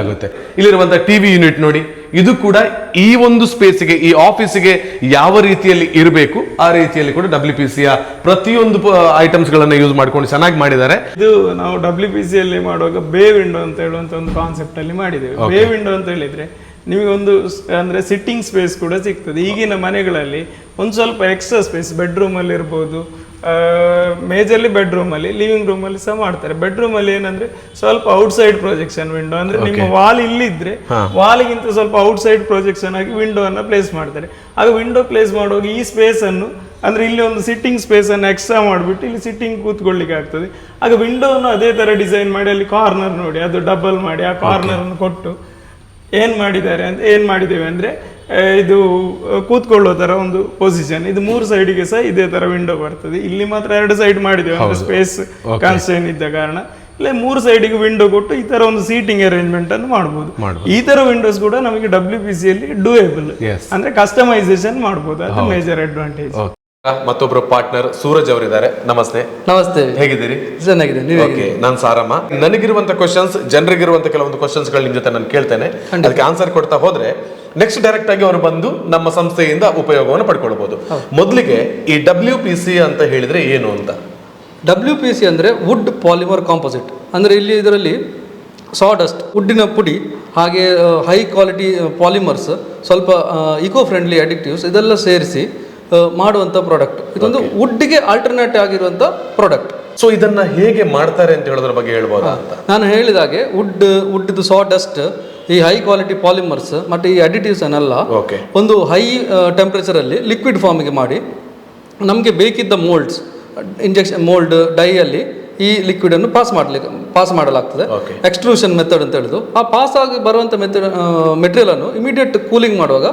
ಆಗುತ್ತೆ. ಇಲ್ಲಿರುವಂತ ಟಿವಿ ಯೂನಿಟ್ ನೋಡಿ. ಇದು ಕೂಡ ಈ ಒಂದು ಸ್ಪೇಸ್ಗೆ ಈ ಆಫೀಸಿಗೆ ಯಾವ ರೀತಿಯಲ್ಲಿ ಇರಬೇಕು ಆ ರೀತಿಯಲ್ಲಿ ಕೂಡ ಡಬ್ಲ್ಯೂ ಪಿ ಸಿಯ ಪ್ರತಿಯೊಂದು ಐಟಮ್ಸ್ ಗಳನ್ನ ಯೂಸ್ ಮಾಡ್ಕೊಂಡು ಚೆನ್ನಾಗಿ ಮಾಡಿದ್ದಾರೆ. ಇದು ನಾವು ಡಬ್ಲ್ಯೂ ಪಿ ಸಿ ಅಲ್ಲಿ ಮಾಡುವಾಗ ಬೇ ವಿಂಡೋ ಅಂತ ಹೇಳುವಂತ ಒಂದು ಕಾನ್ಸೆಪ್ಟ್ ಅಲ್ಲಿ ಮಾಡಿದ್ದೇವೆ. ಬೇ ವಿಂಡೋ ಅಂತ ಹೇಳಿದ್ರೆ ನಿಮಗೆ ಒಂದು ಸ್- ಅಂದ್ರೆ ಸಿಟ್ಟಿಂಗ್ ಸ್ಪೇಸ್ ಕೂಡ ಸಿಗ್ತದೆ. ಈಗಿನ ಮನೆಗಳಲ್ಲಿ ಒಂದು ಸ್ವಲ್ಪ ಎಕ್ಸ್ಟ್ರಾ ಸ್ಪೇಸ್ ಬೆಡ್ರೂಮಲ್ಲಿ ಇರ್ಬೋದು ಮೇಜರ್ಲಿ ಬೆಡ್ರೂಮಲ್ಲಿ ಲಿವಿಂಗ್ ರೂಮಲ್ಲಿ ಸಹ ಮಾಡ್ತಾರೆ. ಬೆಡ್ರೂಮಲ್ಲಿ ಏನಂದ್ರೆ ಸ್ವಲ್ಪ ಔಟ್ಸೈಡ್ ಪ್ರೊಜೆಕ್ಷನ್ ವಿಂಡೋ ಅಂದ್ರೆ ನಿಮ್ಮ ವಾಲ್ ಇಲ್ಲಿದ್ರೆ ವಾಲ್ಗಿಂತ ಸ್ವಲ್ಪ ಔಟ್ಸೈಡ್ ಪ್ರೊಜೆಕ್ಷನ್ ಆಗಿ ವಿಂಡೋ ಅನ್ನ ಪ್ಲೇಸ್ ಮಾಡ್ತಾರೆ. ಆಗ ವಿಂಡೋ ಪ್ಲೇಸ್ ಮಾಡುವಾಗ ಈ ಸ್ಪೇಸ್ ಅನ್ನು ಅಂದ್ರೆ ಇಲ್ಲಿ ಒಂದು ಸಿಟ್ಟಿಂಗ್ ಸ್ಪೇಸ್ ಅನ್ನು ಎಕ್ಸ್ಟ್ರಾ ಮಾಡಿಬಿಟ್ಟು ಇಲ್ಲಿ ಸಿಟ್ಟಿಂಗ್ ಕೂತ್ಕೊಳ್ಳಿಕ್ಕೆ ಆಗ್ತದೆ. ಆಗ ವಿಂಡೋವನ್ನು ಅದೇ ತರ ಡಿಸೈನ್ ಮಾಡಿ ಅಲ್ಲಿ ಕಾರ್ನರ್ ನೋಡಿ ಅದು ಡಬಲ್ ಮಾಡಿ ಆ ಕಾರ್ನರ್ ಅನ್ನು ಕೊಟ್ಟು ಏನ್ ಮಾಡಿದ್ದಾರೆ ಅಂತ ಏನು ಮಾಡಿದ್ದೇವೆ ಅಂದ್ರೆ ಇದು ಕೂತ್ಕೊಳ್ಳೋ ತರ ಒಂದು ಪೊಸಿಷನ್ ಇದು ಮೂರು ಸೈಡಿಗೆ ಸಹ ಇದೇ ತರ ವಿಂಡೋ ಬರ್ತದೆ. ಇಲ್ಲಿ ಮಾತ್ರ ಎರಡು ಸೈಡ್ ಮಾಡಿದ್ದೇವೆ ಅಂದರೆ ಸ್ಪೇಸ್ ಕಾನ್ಸ್ಟೇನ್ ಇದ್ದ ಕಾರಣ. ಇಲ್ಲ ಮೂರು ಸೈಡಿಗೆ ವಿಂಡೋ ಕೊಟ್ಟು ಈ ತರ ಒಂದು ಸೀಟಿಂಗ್ ಅರೇಂಜ್ಮೆಂಟ್ ಅನ್ನು ಮಾಡಬಹುದು ಮಾಡ್ಬೋದು. ಈ ತರ ವಿಂಡೋಸ್ ಕೂಡ ನಮಗೆ ಡಬ್ಲ್ಯೂ ಪಿ ಸಿಯಲ್ಲಿ ಡೂಯೇಬಲ್ ಅಂದ್ರೆ ಕಸ್ಟಮೈಸೇಷನ್ ಮಾಡ್ಬೋದು. ಅದು ಮೇಜರ್ ಅಡ್ವಾಂಟೇಜ್ ಮತ್ತೊಬ್ರು ಪಾರ್ಟ್ನರ್ ಸೂರಜ್ ಅವರಿದ್ದಾರೆ. ನಮಸ್ತೆ. ನಮಸ್ತೆ. ಹೇಗಿದ್ದೀರಿ? ಚೆನ್ನಾಗಿದೆ ನೀವು ಓಕೆ ನಾನು ಸಾರಮ್ಮ. ನನಗಿರುವಂತ ಕ್ವಶನ್ಸ್ ಜನರಿಗಿರುವಂತ ಕೆಲವೊಂದು ಕ್ವಶನ್ಸ್ಗಳು ನಿಮ್ ಜೊತೆ ನಾನು ಕೇಳ್ತೇನೆ. ಅದಕ್ಕೆ ಆನ್ಸರ್ ಕೊಡ್ತಾ ಹೋದ್ರೆ ನೆಕ್ಸ್ಟ್ ಡೈರೆಕ್ಟ್ ಆಗಿ ಅವರು ಬಂದು ನಮ್ಮ ಸಂಸ್ಥೆಯಿಂದ ಉಪಯೋಗವನ್ನು ಪಡ್ಕೊಳ್ಬಹುದು ಮೊದಲಿಗೆ ಈ ಡಬ್ಲ್ಯೂ ಪಿ ಸಿ ಅಂತ ಹೇಳಿದ್ರೆ ಏನು ಅಂತ? ಡಬ್ಲ್ಯೂ ಪಿ ಸಿ ಅಂದರೆ ವುಡ್ ಪಾಲಿಮರ್ ಕಾಂಪೋಸಿಟ್ ಅಂದರೆ ಇಲ್ಲಿ ಇದರಲ್ಲಿ ಸಾಡಸ್ಟ್ ವುಡ್ಡಿನ ಪುಡಿ ಹಾಗೆ ಹೈ ಕ್ವಾಲಿಟಿ ಪಾಲಿಮರ್ಸ್ ಸ್ವಲ್ಪ ಇಕೋ ಫ್ರೆಂಡ್ಲಿ ಅಡಿಕ್ಟಿವ್ಸ್ ಇದೆಲ್ಲ ಸೇರಿಸಿ ಮಾಡುವಂಥ ಪ್ರಾಡಕ್ಟ್ ಇದೊಂದು ವುಡ್ಗೆ ಆಲ್ಟರ್ನೇಟ್ ಆಗಿರುವಂಥ ಪ್ರಾಡಕ್ಟ್ ಸೊ ಇದನ್ನ ಹೇಗೆ ಮಾಡ್ತಾರೆ ಅಂತ ಹೇಳೋದ್ರ ಬಗ್ಗೆ ಹೇಳ್ಬೋದು ಅಂತ. ನಾನು ಹೇಳಿದಾಗೆ ವುಡ್ ವುಡ್ದು ಸಾಡಸ್ಟ್ ಈ ಹೈ ಕ್ವಾಲಿಟಿ ಪಾಲಿಮರ್ಸ್ ಮತ್ತು ಈ ಅಡಿಟಿವ್ಸ್ ಅನ್ನೆಲ್ಲ ಒಂದು ಹೈ ಟೆಂಪ್ರೇಚರಲ್ಲಿ ಲಿಕ್ವಿಡ್ ಫಾರ್ಮಿಗೆ ಮಾಡಿ ನಮಗೆ ಬೇಕಿದ್ದ ಮೋಲ್ಡ್ಸ್ ಇಂಜೆಕ್ಷನ್ ಮೋಲ್ಡ್ ಡೈಯಲ್ಲಿ ಈ ಲಿಕ್ವಿಡ್ ಅನ್ನು ಪಾಸ್ ಮಾಡಲಿಕ್ಕೆ ಪಾಸ್ ಮಾಡಲಾಗ್ತದೆ. ಎಕ್ಸ್ಟ್ರೂಷನ್ ಮೆಥಡ್ ಅಂತ ಹೇಳಿದ್ರು. ಆ ಪಾಸ್ ಆಗಿ ಬರುವಂಥ ಮೆಥಡ್ ಮೆಟೀರಿಯಲನ್ನು ಇಮಿಡಿಯೇಟ್ ಕೂಲಿಂಗ್ ಮಾಡುವಾಗ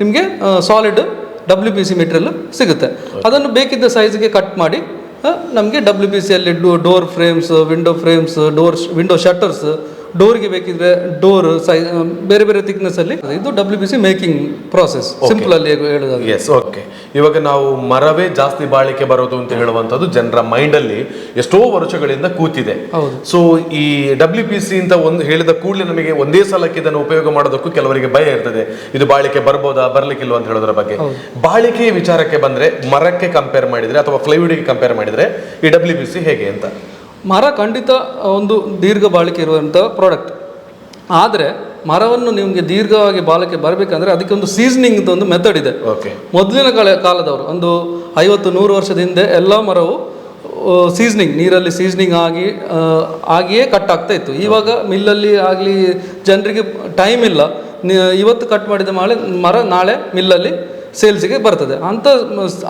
ನಿಮಗೆ solid W P C material ಸಿಗುತ್ತೆ. ಅದನ್ನು ಬೇಕಿದ್ದ ಸೈಜ್ಗೆ ಕಟ್ ಮಾಡಿ ನಮಗೆ ಡಬ್ಲ್ಯೂ ಪಿ ಸಿಯಲ್ಲಿ door frames window frames door window shutters ಡೋರ್ಗೆ ಬೇಕಿದ್ರೆ ಡೋರ್ ಸೈಜ್ ಬೇರೆ ಬೇರೆ ಥಿಕ್ನೆಸ್ ಅಲ್ಲಿ ಇದು W P C making process simple ಅಲ್ಲಿ ಹೇಳೋದಾದ್ರೆ. ಎಸ್ ಓಕೆ ಇವಾಗ ನಾವು ಮರವೇ ಜಾಸ್ತಿ ಬಾಳಿಕೆ ಬರೋದು ಅಂತ ಹೇಳುವಂತದ್ದು ಜನರ ಮೈಂಡ್ ಅಲ್ಲಿ ಎಷ್ಟೋ ವರ್ಷಗಳಿಂದ ಕೂತಿದೆ. ಸೊ ಈ ಡಬ್ಲ್ಯೂ ಪಿ ಸಿ ಅಂತ ಒಂದು ಹೇಳಿದ ಕೂಡಲೇ ನಮಗೆ ಒಂದೇ ಸಲಕ್ಕೆ ಇದನ್ನು ಉಪಯೋಗ ಮಾಡೋದಕ್ಕೂ ಕೆಲವರಿಗೆ ಭಯ ಇರ್ತದೆ. ಇದು ಬಾಳಿಕೆ ಬರ್ಬೋದಾ ಬರ್ಲಿಕ್ಕಿಲ್ವಾ ಅಂತ ಹೇಳೋದ್ರ ಬಗ್ಗೆ. ಬಾಳಿಕೆ ವಿಚಾರಕ್ಕೆ ಬಂದ್ರೆ ಮರಕ್ಕೆ ಕಂಪೇರ್ ಮಾಡಿದ್ರೆ ಅಥವಾ ಫ್ಲೈವುಡ್ಗೆ ಕಂಪೇರ್ ಮಾಡಿದ್ರೆ ಈ ಡಬ್ಲ್ಯೂ ಪಿ ಸಿ ಹೇಗೆ ಅಂತ. ಮರ ಖಂಡಿತ ಒಂದು ದೀರ್ಘ ಬಾಳಿಕೆ ಇರುವಂಥ ಪ್ರಾಡಕ್ಟ್ ಆದರೆ ಮರವನ್ನು ನಿಮಗೆ ದೀರ್ಘವಾಗಿ ಬಾಳಿಕೆ ಬರಬೇಕಂದ್ರೆ ಅದಕ್ಕೆ ಒಂದು ಸೀಸನಿಂಗ್ ಒಂದು ಮೆಥಡ್ ಇದೆ. ಓಕೆ ಮೊದಲಿನ ಕಾಲ ಕಾಲದವರು ಒಂದು ಐವತ್ತು ನೂರು ವರ್ಷದ ಹಿಂದೆ ಎಲ್ಲ ಮರವು ಸೀಸನಿಂಗ್ ನೀರಲ್ಲಿ ಸೀಸನಿಂಗ್ ಆಗಿ ಆಗಿಯೇ ಕಟ್ ಆಗ್ತಾ ಇತ್ತು. ಇವಾಗ ಮಿಲ್ಲಲ್ಲಿ ಆಗಲಿ ಜನರಿಗೆ ಟೈಮ್ ಇಲ್ಲ. ಇವತ್ತು ಕಟ್ ಮಾಡಿದ ಮಾಳೆ ಮರ ನಾಳೆ ಮಿಲ್ಲಲ್ಲಿ ಸೇಲ್ಸಿಗೆ ಬರ್ತದೆ. ಅಂಥ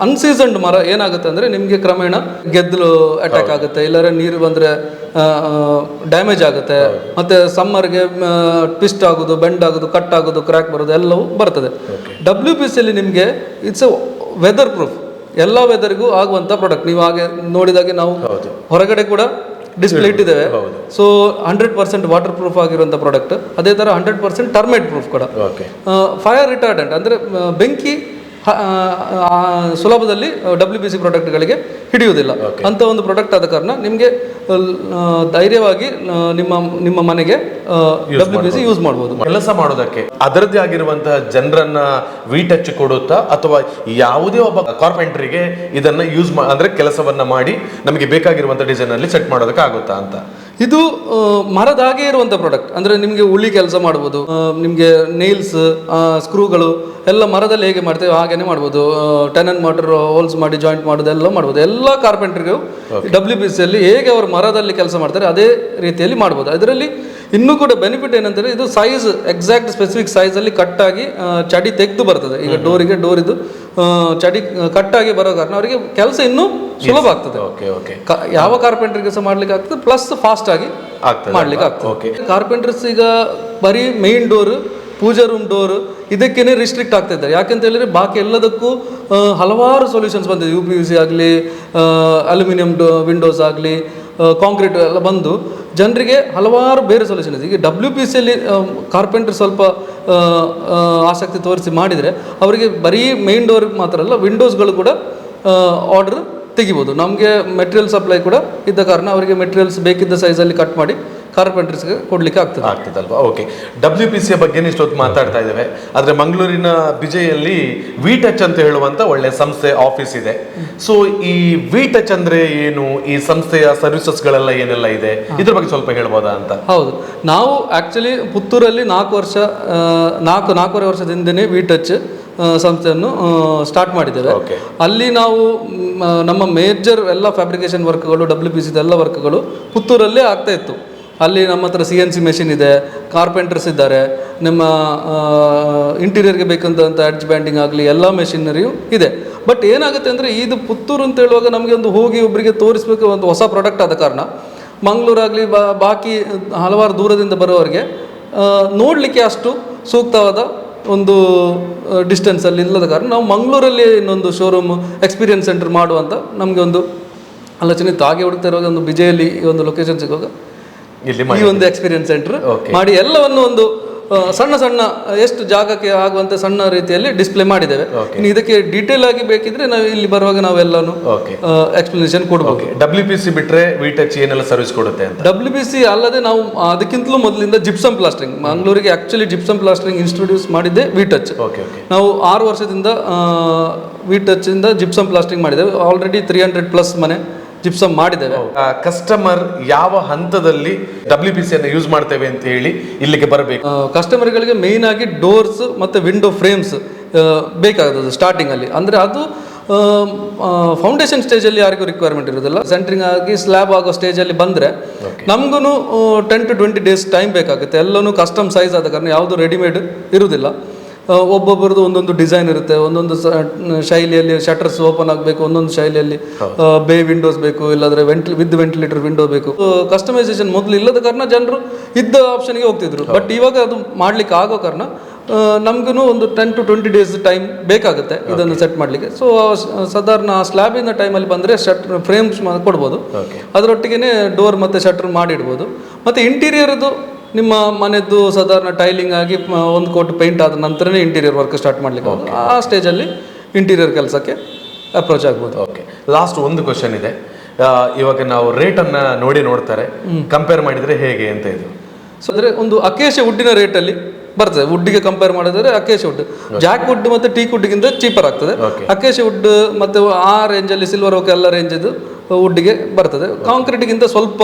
ಅನ್ಸೀಸನ್ಡ್ ಮರ ಏನಾಗುತ್ತೆ ಅಂದರೆ ನಿಮಗೆ ಕ್ರಮೇಣ ಗೆದ್ದಲು ಅಟ್ಯಾಕ್ ಆಗುತ್ತೆ. ಇಲ್ಲಾರೆ ನೀರು ಬಂದರೆ ಡ್ಯಾಮೇಜ್ ಆಗುತ್ತೆ. ಮತ್ತು ಸಮ್ಮರ್ಗೆ ಟ್ವಿಸ್ಟ್ ಆಗೋದು ಬೆಂಡ್ ಆಗೋದು ಕಟ್ ಆಗೋದು ಕ್ರ್ಯಾಕ್ ಬರೋದು ಎಲ್ಲವೂ ಬರ್ತದೆ. ಡಬ್ಲ್ಯೂ ಪಿ ಸಿಯಲ್ಲಿ ನಿಮಗೆ ಇಟ್ಸ್ ವೆದರ್ ಪ್ರೂಫ್ ಎಲ್ಲ ವೆದರ್ಗೂ ಆಗುವಂಥ ಪ್ರಾಡಕ್ಟ್ ನೀವು ಹಾಗೆ ನೋಡಿದಾಗೆ ನಾವು ಹೊರಗಡೆ ಕೂಡ ಡಿಸ್ಪ್ಲೇ ಇಟ್ಟಿದ್ದೇವೆ. So hundred percent water proof ಆಗಿರುವಂಥ ಪ್ರಾಡಕ್ಟ್ ಅದೇ ಥರ ಹಂಡ್ರೆಡ್ ಪರ್ಸೆಂಟ್ ಟರ್ಮೇಟ್ ಪ್ರೂಫ್ ಕೂಡ. ಓಕೆ ಫೈರ್ ರಿಟಾರ್ಡೆಂಟ್ ಅಂದರೆ ಬೆಂಕಿ ಸುಲಭದಲ್ಲಿ ಡಬ್ಲ್ಯೂ ಬಿ ಸಿ ಪ್ರಾಡಕ್ಟ್ಗಳಿಗೆ ಹಿಡಿಯುವುದಿಲ್ಲ. ಅಂತ ಒಂದು ಪ್ರಾಡಕ್ಟ್ ಆದ ಕಾರಣ ನಿಮಗೆ ಧೈರ್ಯವಾಗಿ ನಿಮ್ಮ ನಿಮ್ಮ ಮನೆಗೆ ಡಬ್ಲ್ಯೂ ಬಿ ಸಿ ಯೂಸ್ ಮಾಡ್ಬೋದು. ಕೆಲಸ ಮಾಡೋದಕ್ಕೆ ಅದರದ್ದೇ ಆಗಿರುವಂತಹ ಜನರನ್ನ ವಿ ಟಚ್ ಕೊಡುತ್ತಾ ಅಥವಾ ಯಾವುದೇ ಒಬ್ಬ ಕಾರ್ಪೆಂಟ್ರಿಗೆ ಇದನ್ನ ಯೂಸ್ ಅಂದ್ರೆ ಕೆಲಸವನ್ನ ಮಾಡಿ ನಮಗೆ ಬೇಕಾಗಿರುವಂತಹ ಡಿಸೈನ್ ಅಲ್ಲಿ ಸೆಟ್ ಮಾಡೋದಕ್ಕೆ ಆಗುತ್ತಾ ಅಂತ. ಇದು ಮರದ ಹಾಗೆ ಇರುವಂಥ ಪ್ರಾಡಕ್ಟ್ ಅಂದರೆ ನಿಮಗೆ ಉಳಿ ಕೆಲಸ ಮಾಡ್ಬೋದು ನಿಮಗೆ ನೇಲ್ಸ್ ಸ್ಕ್ರೂಗಳು ಎಲ್ಲ ಮರದಲ್ಲಿ ಹೇಗೆ ಮಾಡ್ತೇವೆ ಹಾಗೇನೆ ಮಾಡ್ಬೋದು. ಟೆನನ್ ಮೋಟರ್ ಹೋಲ್ಸ್ ಮಾಡಿ ಜಾಯಿಂಟ್ ಮಾಡೋದು ಎಲ್ಲ ಮಾಡ್ಬೋದು. ಎಲ್ಲ ಕಾರ್ಪೆಂಟ್ರಿಗೂ ಡಬ್ಲ್ಯೂ ಬಿ ಸಿಯಲ್ಲಿ ಹೇಗೆ ಅವರು ಮರದಲ್ಲಿ ಕೆಲಸ ಮಾಡ್ತಾರೆ ಅದೇ ರೀತಿಯಲ್ಲಿ ಮಾಡ್ಬೋದು. ಅದರಲ್ಲಿ ಇನ್ನೂ ಕೂಡ ಬೆನಿಫಿಟ್ ಏನಂದರೆ ಇದು ಸೈಜ್ ಎಕ್ಸಾಕ್ಟ್ ಸ್ಪೆಸಿಫಿಕ್ ಸೈಜಲ್ಲಿ ಕಟ್ಟಾಗಿ ಆಗಿ ಚಡಿ ತೆಗೆದು ಬರ್ತದೆ. ಈಗ ಡೋರಿಗೆ ಡೋರ್ ಇದು ಚಡಿ ಕಟ್ಟಾಗಿ ಬರೋ ಕಾರಣ ಅವರಿಗೆ ಕೆಲಸ ಇನ್ನೂ ಸುಲಭ ಆಗ್ತದೆ. ಓಕೆ ಓಕೆ ಯಾವ ಕಾರ್ಪೆಂಟ್ರಿಗೆ ಸಹ ಮಾಡ್ಲಿಕ್ಕೆ ಆಗ್ತದೆ ಪ್ಲಸ್ ಫಾಸ್ಟ್ ಆಗಿ ಮಾಡ್ಲಿಕ್ಕೆ ಆಗ್ತದೆ. ಓಕೆ ಕಾರ್ಪೆಂಟರ್ಸ್ ಈಗ ಬರೀ main door pooja room door ಇದಕ್ಕೇನೆ restrict ಆಗ್ತಾ ಇದ್ದಾರೆ. ಯಾಕೆಂತ ಹೇಳಿದ್ರೆ ಬಾಕಿ ಎಲ್ಲದಕ್ಕೂ ಹಲವಾರು ಸೊಲ್ಯೂಷನ್ಸ್ ಬಂದಿದೆ. ಯು ಪಿ ಯು ಸಿ ಆಗಲಿ ಅಲ್ಯೂಮಿನಿಯಂ ವಿಂಡೋಸ್ ಆಗಲಿ ಕಾಂಕ್ರೀಟ್ ಎಲ್ಲ ಬಂದು ಜನರಿಗೆ ಹಲವಾರು ಬೇರೆ ಸೊಲ್ಯೂಷನ್ ಇದೆ. ಈಗ ಡಬ್ಲ್ಯೂ ಪಿ ಸಿಯಲ್ಲಿ ಕಾರ್ಪೆಂಟರ್ ಸ್ವಲ್ಪ ಆಸಕ್ತಿ ತೋರಿಸಿ ಮಾಡಿದರೆ ಅವರಿಗೆ ಬರೀ ಮೈನ್ ಡೋರ್ ಮಾತ್ರ ಅಲ್ಲ ವಿಂಡೋಸ್ಗಳು ಕೂಡ ಆರ್ಡರ್ ತೆಗಿಬೋದು. ನಮಗೆ ಮೆಟೀರಿಯಲ್ ಸಪ್ಲೈ ಕೂಡ ಇದ್ದ ಕಾರಣ ಅವರಿಗೆ ಮೆಟೀರಿಯಲ್ಸ್ ಬೇಕಿದ್ದ ಸೈಜಲ್ಲಿ ಕಟ್ ಮಾಡಿ ಕಾರ್ಪೆಂಟರ್ಸ್ಗೆ ಕೊಡ್ಲಿಕ್ಕೆ ಆಗ್ತದೆ. ಆಗ್ತದಲ್ವಾ? ಓಕೆ ಡಬ್ಲ್ಯೂ ಪಿ ಸಿಯ ಬಗ್ಗೆ ಇಷ್ಟೊತ್ತು ಮಾತಾಡ್ತಾ ಇದ್ದೇವೆ. ಆದರೆ ಮಂಗಳೂರಿನ ಬಿಜೆಯಲ್ಲಿ ವಿ ಟಚ್ ಅಂತ ಹೇಳುವಂತ ಒಳ್ಳೆ ಸಂಸ್ಥೆ ಆಫೀಸ್ ಇದೆ. ಸೊ ಈ ವಿ ಟಚ್ ಅಂದ್ರೆ ಏನು? ಈ ಸಂಸ್ಥೆಯ ಸರ್ವಿಸಸ್ಗಳೆಲ್ಲ ಏನೆಲ್ಲ ಇದೆ? ಇದ್ರ ಬಗ್ಗೆ ಸ್ವಲ್ಪ ಹೇಳ್ಬೋದಾ ಅಂತ? ಹೌದು. ನಾವು ಆ್ಯಕ್ಚುಲಿ ಪುತ್ತೂರಲ್ಲಿ ನಾಲ್ಕು ವರ್ಷ ನಾಲ್ಕು ನಾಲ್ಕೂವರೆ ವರ್ಷದಿಂದನೇ ವಿ ಟಚ್ ಸಂಸ್ಥೆಯನ್ನು ಸ್ಟಾರ್ಟ್ ಮಾಡಿದ್ದೇವೆ. ಅಲ್ಲಿ ನಾವು ನಮ್ಮ ಮೇಜರ್ ಎಲ್ಲ ಫ್ಯಾಬ್ರಿಕೇಶನ್ ವರ್ಕ್ಗಳು ಡಬ್ಲ್ಯೂ ಪಿ ಸಿದ ಎಲ್ಲ ವರ್ಕ್ಗಳು ಪುತ್ತೂರಲ್ಲೇ ಆಗ್ತಾ ಇತ್ತು. ಅಲ್ಲಿ ನಮ್ಮ ಹತ್ರ ಸಿ ಎನ್ ಸಿ ಮೆಷಿನ್ ಇದೆ ಕಾರ್ಪೆಂಟರ್ಸ್ ಇದ್ದಾರೆ, ನಮ್ಮ ಇಂಟೀರಿಯರ್ಗೆ ಬೇಕಂತ ಅಡ್ಜ್ ಬ್ಯಾಂಡಿಂಗ್ ಆಗಲಿ ಎಲ್ಲ ಮೆಷಿನರಿಯು ಇದೆ. ಬಟ್ ಏನಾಗುತ್ತೆ ಅಂದರೆ ಇದು ಪುತ್ತೂರು ಅಂತ ಹೇಳುವಾಗ ನಮಗೆ ಒಂದು ಹೋಗಿ ಒಬ್ಬರಿಗೆ ತೋರಿಸ್ಬೇಕು ಒಂದು ಹೊಸ ಪ್ರಾಡಕ್ಟ್ ಆದ ಕಾರಣ. ಮಂಗಳೂರಾಗಲಿ ಬಾ, ಬಾಕಿ, ಹಲವಾರು ದೂರದಿಂದ ಬರೋವರಿಗೆ ನೋಡಲಿಕ್ಕೆ ಅಷ್ಟು ಸೂಕ್ತವಾದ ಒಂದು ಡಿಸ್ಟೆನ್ಸಲ್ಲಿ ಇಲ್ಲದ ಕಾರಣ ನಾವು ಮಂಗಳೂರಲ್ಲಿ ಇನ್ನೊಂದು ಶೋರೂಮ್ ಎಕ್ಸ್ಪೀರಿಯನ್ಸ್ ಸೆಂಟರ್ ಮಾಡುವಂಥ ನಮಗೆ ಒಂದು ಆಲೋಚನೆ ಹಾಗೆ ಹುಡುಕ್ತಾ ಇರುವಾಗ ಒಂದು ಬಿಜೆಯಲ್ಲಿ ಈ ಒಂದು ಲೊಕೇಶನ್ ಸಿಗುವಾಗ ಈ ಒಂದು ಎಕ್ಸ್ಪೀರಿಯನ್ಸ್ ಸೆಂಟರ್ ಮಾಡಿ ಎಲ್ಲವನ್ನು ಒಂದು ಸಣ್ಣ ಸಣ್ಣ ಎಷ್ಟು ಜಾಗಕ್ಕೆ ಆಗುವಂತೆ ಸಣ್ಣ ರೀತಿಯಲ್ಲಿ ಡಿಸ್ಪ್ಲೇ ಮಾಡಿದ್ದೇವೆ. ಇನ್ನು ಇದಕ್ಕೆ ಡೀಟೇಲ್ ಆಗಿ ಬೇಕಿದ್ರೆ ನಾವು ಇಲ್ಲಿ ಬರುವಾಗ ನಾವೆಲ್ಲಾನು ಎಕ್ಸ್ಪ್ಲನೇಷನ್ ಕೊಡ್ಬೋದು. ಡಬ್ಲ್ಯೂ ಪಿ ಸಿ ಬಿಟ್ರೆ ವಿ ಟಚ್ ಏನೆಲ್ಲ ಸರ್ವಿಸ್ ಕೊಡುತ್ತೆ ಅಂತ? ಡಬ್ಲ್ಯೂ ಪಿ ಸಿ ಅಲ್ಲದೆ ನಾವು ಅದಕ್ಕಿಂತಲೂ ಮೊದಲಿಂದ ಜಿಪ್ಸಮ್ ಪ್ಲಾಸ್ಟರಿಂಗ್ ಮಂಗಳೂರಿಗೆ ಆಕ್ಚುಲಿ ಜಿಪ್ಸಮ್ ಪ್ಲಾಸ್ಟರಿಂಗ್ ಇನ್ಸ್ಟ್ರೊಡ್ಯೂಸ್ ಮಾಡಿದ್ದೆ ವಿ ಟಚ್ ಓಕೆ ಓಕೆ ನಾವು ಆರು ವರ್ಷದಿಂದ ವಿ ಟಚ್ ಇಂದ ಜಿಪ್ಸಮ್ ಪ್ಲಾಸ್ಟರಿಂಗ್ ಮಾಡಿದ್ದೇವೆ. ಆಲ್ರೆಡಿ ತ್ರೀ ಹಂಡ್ರೆಡ್ ಪ್ಲಸ್ ಮನೆ. ಜಿಪ್ಸಮ್ ಮಾಡಿದ್ದೇವೆ. ಕಸ್ಟಮರ್ ಯಾವ ಹಂತದಲ್ಲಿ ಡಬ್ಲ್ಯೂ ಪಿ ಸಿ ಅನ್ನು ಯೂಸ್ ಮಾಡ್ತೇವೆ ಅಂತ ಹೇಳಿ ಇಲ್ಲಿಗೆ ಬರಬೇಕು. ಕಸ್ಟಮರ್ಗಳಿಗೆ ಮೇಯ್ನ್ ಆಗಿ ಡೋರ್ಸ್ ಮತ್ತು ವಿಂಡೋ ಫ್ರೇಮ್ಸ್ ಬೇಕಾಗ್ತದೆ ಸ್ಟಾರ್ಟಿಂಗಲ್ಲಿ ಅಂದರೆ ಅದು ಫೌಂಡೇಶನ್ ಸ್ಟೇಜಲ್ಲಿ ಯಾರಿಗೂ ರಿಕ್ವೈರ್ಮೆಂಟ್ ಇರೋದಿಲ್ಲ ಸೆಂಟ್ರಿಂಗ್ ಆಗಿ ಸ್ಲ್ಯಾಬ್ ಆಗೋ ಸ್ಟೇಜಲ್ಲಿ ಬಂದರೆ ನಮಗೂ ten to twenty days time ಬೇಕಾಗುತ್ತೆ. ಎಲ್ಲನೂ ಕಸ್ಟಮ್ ಸೈಜ್ ಆದ ಕಾರಣ ಯಾವುದು ರೆಡಿಮೇಡ್ ಇರುವುದಿಲ್ಲ. ಒಬ್ಬೊಬ್ಬರದ್ದು ಒಂದೊಂದು ಡಿಸೈನ್ ಇರುತ್ತೆ. ಒಂದೊಂದು ಶೈಲಿಯಲ್ಲಿ ಶಟರ್ಸ್ ಓಪನ್ ಆಗಬೇಕು ಒಂದೊಂದು ಶೈಲಿಯಲ್ಲಿ ಬೇ ವಿಂಡೋಸ್ ಬೇಕು ಇಲ್ಲಾಂದ್ರೆ ವೆಂಟಿಲ್ ವಿತ್ ವೆಂಟಿಲೇಟರ್ ವಿಂಡೋ ಬೇಕು. ಕಸ್ಟಮೈಸೇಷನ್ ಮೊದಲು ಇಲ್ಲದ ಕಾರಣ ಜನರು ಇದ್ದ ಆಪ್ಷನ್ಗೆ ಹೋಗ್ತಿದ್ರು. ಬಟ್ ಇವಾಗ ಅದು ಮಾಡ್ಲಿಕ್ಕೆ ಆಗೋ ಕಾರಣ ನಮಗೂ ಒಂದು ten to twenty days time ಬೇಕಾಗುತ್ತೆ ಇದನ್ನು ಸೆಟ್ ಮಾಡಲಿಕ್ಕೆ. ಸೊ ಸಾಧಾರಣ ಸ್ಲ್ಯಾಬಿನ ಟೈಮಲ್ಲಿ ಬಂದರೆ ಶಟ್ ಫ್ರೇಮ್ಸ್ ಕೊಡ್ಬೋದು. ಅದರೊಟ್ಟಿಗೆ ಡೋರ್ ಮತ್ತು ಶಟರ್ ಮಾಡಿಡ್ಬೋದು. ಮತ್ತು ಇಂಟೀರಿಯರ್ದು ನಿಮ್ಮ ಮನೆದ್ದು ಸಾಧಾರಣ ಟೈಲಿಂಗ್ ಆಗಿ ಒಂದು ಕೋಟ್ ಪೇಂಟ್ ಆದ ನಂತರನೇ ಇಂಟೀರಿಯರ್ ವರ್ಕ್ ಸ್ಟಾರ್ಟ್ ಮಾಡಲಿಕ್ಕೆ. ಆ ಸ್ಟೇಜಲ್ಲಿ ಇಂಟೀರಿಯರ್ ಕೆಲಸಕ್ಕೆ ಅಪ್ರೋಚ್ ಆಗ್ಬೋದು. ಓಕೆ ಲಾಸ್ಟ್ ಒಂದು ಕ್ವಶನ್ ಇದೆ. ಇವಾಗ ನಾವು ರೇಟನ್ನು ನೋಡಿ ನೋಡ್ತಾರೆ. ಕಂಪೇರ್ ಮಾಡಿದರೆ ಹೇಗೆ ಅಂತ ಇದು? ಸೊ ಅಂದರೆ ಒಂದು ಅಕೇಶ ವುಡ್ಡಿನ ರೇಟಲ್ಲಿ ಬರ್ತದೆ. ವುಡ್ಡಿಗೆ ಕಂಪೇರ್ ಮಾಡಿದ್ರೆ ಅಕೇಶ ವುಡ್ ಜಾಕ್ ವುಡ್ ಮತ್ತು ಟೀಕ್ ವುಡ್ಗಿಂತ ಚೀಪರ್ ಆಗ್ತದೆ. ಅಕೇಶ ವುಡ್ ಮತ್ತು ಆ ರೇಂಜಲ್ಲಿ ಸಿಲ್ವರ್ ಓಕೆ ಎಲ್ಲ ರೇಂಜದ್ದು ವುಡ್ಡಿಗೆ ಬರ್ತದೆ. ಕಾಂಕ್ರೀಟ್ಗಿಂತ ಸ್ವಲ್ಪ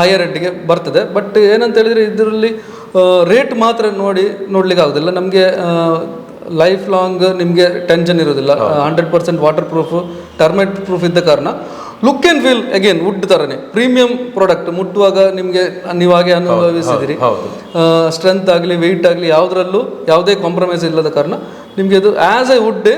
ಹೈಯರ್ ರೇಟಿಗೆ ಬರ್ತದೆ. ಬಟ್ ಏನಂತ ಹೇಳಿದರೆ ಇದರಲ್ಲಿ ರೇಟ್ ಮಾತ್ರ ನೋಡಿ ನೋಡ್ಲಿಕ್ಕೆ ಆಗೋದಿಲ್ಲ. ನಮಗೆ ಲೈಫ್ ಲಾಂಗ್ ನಿಮಗೆ ಟೆನ್ಷನ್ ಇರೋದಿಲ್ಲ. Hundred percent water proof termite proof ಇದ್ದ ಕಾರಣ look and feel again wood ಥರನೇ ಪ್ರೀಮಿಯಂ ಪ್ರಾಡಕ್ಟ್ ಮುಟ್ಟುವಾಗ ನಿಮಗೆ ನೀವು ಹಾಗೆ ಅನುಭವಿಸಿದಿರಿ. ಸ್ಟ್ರೆಂತ್ ಆಗಲಿ ವೆಯ್ಟ್ ಆಗಲಿ ಯಾವುದರಲ್ಲೂ ಯಾವುದೇ ಕಾಂಪ್ರಮೈಸ್ ಇಲ್ಲದ ಕಾರಣ ನಿಮಗೆ ಇದು ಆ್ಯಸ್ ಎ ವುಡ್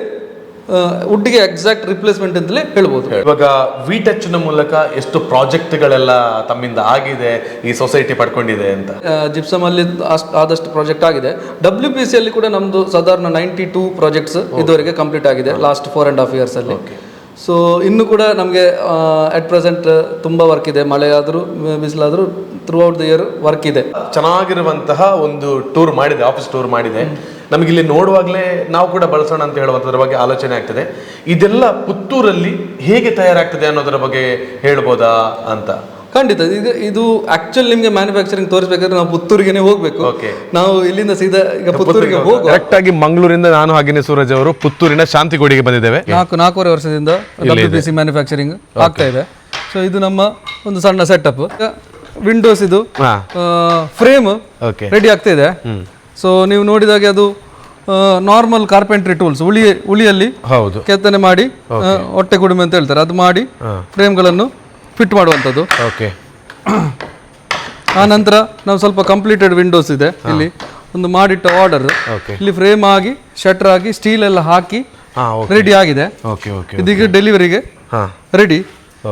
ವುಡ್ಗೆ ಎಕ್ಸಾಕ್ಟ್ ರಿಪ್ಲೇಸ್ಮೆಂಟ್ ಅಂತಲೇ ಹೇಳ್ಬೋದು. ಇವಾಗ ವಿ ಟಚ್ನ ಮೂಲಕ ಎಷ್ಟು ಪ್ರಾಜೆಕ್ಟ್ಗಳೆಲ್ಲ ತಮ್ಮಿಂದ ಆಗಿದೆ ಈ ಸೊಸೈಟಿ ಪಡ್ಕೊಂಡಿದೆ ಅಂತ? ಜಿಪ್ಸಮ್ ಅಲ್ಲಿ ಅಷ್ಟ್ ಆದಷ್ಟು ಪ್ರಾಜೆಕ್ಟ್ ಆಗಿದೆ. ಡಬ್ಲ್ಯೂ ಪಿ ಸಿ ಅಲ್ಲಿ ಕೂಡ ನಮ್ದು ಸಾಧಾರಣ ನೈಂಟಿ ಟೂ ಪ್ರಾಜೆಕ್ಟ್ಸ್ ಇದುವರೆಗೆ ಕಂಪ್ಲೀಟ್ ಆಗಿದೆ last four and half years ಅಲ್ಲಿ. ಸೊ ಇನ್ನು ಕೂಡ ನಮಗೆ ಅಟ್ ಪ್ರೆಸೆಂಟ್ ತುಂಬ ವರ್ಕ್ ಇದೆ. ಮಳೆ ಆದರೂ ಬಿಸಿಲಾದರೂ throughout the year work ಇದೆ. ಚೆನ್ನಾಗಿರುವಂತಹ ಒಂದು ಟೂರ್ ಮಾಡಿದೆ ಆಫೀಸ್ ಟೂರ್ ಮಾಡಿದೆ. ನಮಗೆ ಇಲ್ಲಿ ನೋಡುವಾಗಲೇ ನಾವು ಕೂಡ ಬಳಸೋಣ ಅಂತ ಹೇಳುವಂಥದ್ರ ಬಗ್ಗೆ ಆಲೋಚನೆ ಆಗ್ತದೆ. ಇದೆಲ್ಲ ಪುತ್ತೂರಲ್ಲಿ ಹೇಗೆ ತಯಾರಾಗ್ತದೆ ಅನ್ನೋದರ ಬಗ್ಗೆ ಹೇಳ್ಬೋದಾ ಅಂತ? ಖಂಡಿತ. ಇದು ಇದು ಆಕ್ಚುಲ್ ನಿಮಗೆ ಮ್ಯಾನುಫ್ಯಾಕ್ಚರಿಂಗ್ ತೋರಿಸಬೇಕಾದ್ರೆ ನಾವು ಪುತ್ತೂರಿಗೆ ಹೋಗ್ಬೇಕು. ನಾವು ಇಲ್ಲಿಂದ ಸೀದಾ ಈಗ ಪುತ್ತೂರಿಗೆ ಹೋಗಿ ಕರೆಕ್ಟ್ ಆಗಿ ಮಂಗಳೂರಿಂದ ನಾನು ಹಾಗೇನೆ ಸೂರಜ್ ಅವರು ಪುತ್ತೂರಿನ ಶಾಂತಿಗೋಡಿಗೆ ಬಂದಿದ್ದೇವೆ. ನಾಲ್ಕು ನಾಲ್ಕೂವರೆ ವರ್ಷದಿಂದ ಡಬ್ಲ್ಯೂ ಪಿ ಸಿ ಮ್ಯಾನುಫ್ಯಾಕ್ಚರಿಂಗ್ ಆಗ್ತಾ ಇದೆ. ಸೊ ಇದು ನಮ್ಮ ಒಂದು ಸಣ್ಣ ಸೆಟಪ್ ವಿಂಡೋಸ್ ಇದು ಫ್ರೇಮ್ ಓಕೆ ರೆಡಿ ಆಗ್ತಾ ಇದೆ. ಸೊ ನೀವು ನೋಡಿದಾಗೆ ಅದು ನಾರ್ಮಲ್ ಕಾರ್ಪೆಂಟ್ರಿ ಟೂಲ್ಸ್ ಉಳಿ ಉಳಿಯಲ್ಲಿ ಹೌದು. ಕೆತ್ತನೆ ಮಾಡಿ ಹೊಟ್ಟೆ ಕುಡಿಮೆ ಅಂತ ಹೇಳ್ತಾರೆ. ಅದು ಮಾಡಿ ಫ್ರೇಮ್ಗಳನ್ನು ಫಿಟ್ ಮಾಡುವಂಥದ್ದು. ಓಕೆ ಆ ನಂತರ ನಾವು ಸ್ವಲ್ಪ ಕಂಪ್ಲೀಟೆಡ್ ವಿಂಡೋಸ್ ಇದೆ ಇಲ್ಲಿ. ಒಂದು ಮಾಡಿಟ್ಟ ಆರ್ಡರ್. ಇಲ್ಲಿ ಫ್ರೇಮ್ ಆಗಿ ಶಟರ್ ಆಗಿ ಸ್ಟೀಲ್ ಎಲ್ಲ ಹಾಕಿ ರೆಡಿ ಆಗಿದೆ. ಓಕೆ ಓಕೆ ಇದೀಗ ಡೆಲಿವರಿಗೆ ರೆಡಿ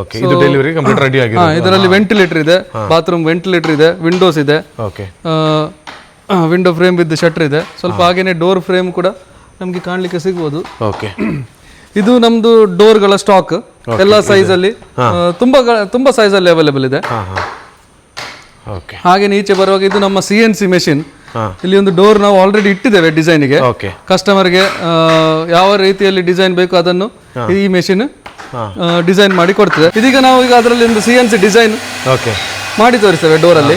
ಓಕೆ ಇದು ಡೆಲಿವರಿ ಕಂಪ್ಲೀಟ್ ರೆಡಿ ಆಗಿದೆ ಇದರಲ್ಲಿ ವೆಂಟಿಲೇಟರ್ ಇದೆ ಬಾತ್ರೂಮ್ ವೆಂಟಿಲೇಟರ್ ಇದೆ ವಿಂಡೋಸ್ ಇದೆ. Okay window frame with shutter ಇದೆ. ಸ್ವಲ್ಪ ಹಾಗೇನೆ ಡೋರ್ ಫ್ರೇಮ್ ಕೂಡ ನಮಗೆ ಕಾಣಲಿಕ್ಕೆ ಸಿಗ್ಬೋದು. ಓಕೆ ಇದು ನಮ್ದು ಡೋರ್ಗಳ ಸ್ಟಾಕ್ ಎಲ್ಲ ಸೈಜಲ್ಲಿ ತುಂಬಾ ತುಂಬಾ ತುಂಬಾ ಸೈಜಲ್ಲಿ ಅವೈಲೇಬಲ್ ಇದೆ. ಓಕೆ ಹಾಗೆ ಈಚೆ ಬರುವಾಗ ಇದು ನಮ್ಮ ಸಿ ಎನ್ ಸಿ ಮೆಷಿನ್ ಹಾ. ಇಲ್ಲಿ ಒಂದು ಡೋರ್ ನಾವು ಆಲ್ರೆಡಿ ಇಟ್ಟಿದ್ದೇವೆ ಡಿಸೈನ್ಗೆ ಓಕೆ ಕಸ್ಟಮರ್ಗೆ ಯಾವ ರೀತಿಯಲ್ಲಿ ಡಿಸೈನ್ ಬೇಕು ಅದನ್ನು ಈ ಮೆಷಿನ್ ಡಿಸೈನ್ ಮಾಡಿ ಕೊಡ್ತದೆ. ಇದೀಗ ನಾವು ಈಗ ಅದರಲ್ಲಿ ಒಂದು C N C design okay ಮಾಡಿ ತೋರಿಸ್ತೇವೆ ಡೋರಲ್ಲಿ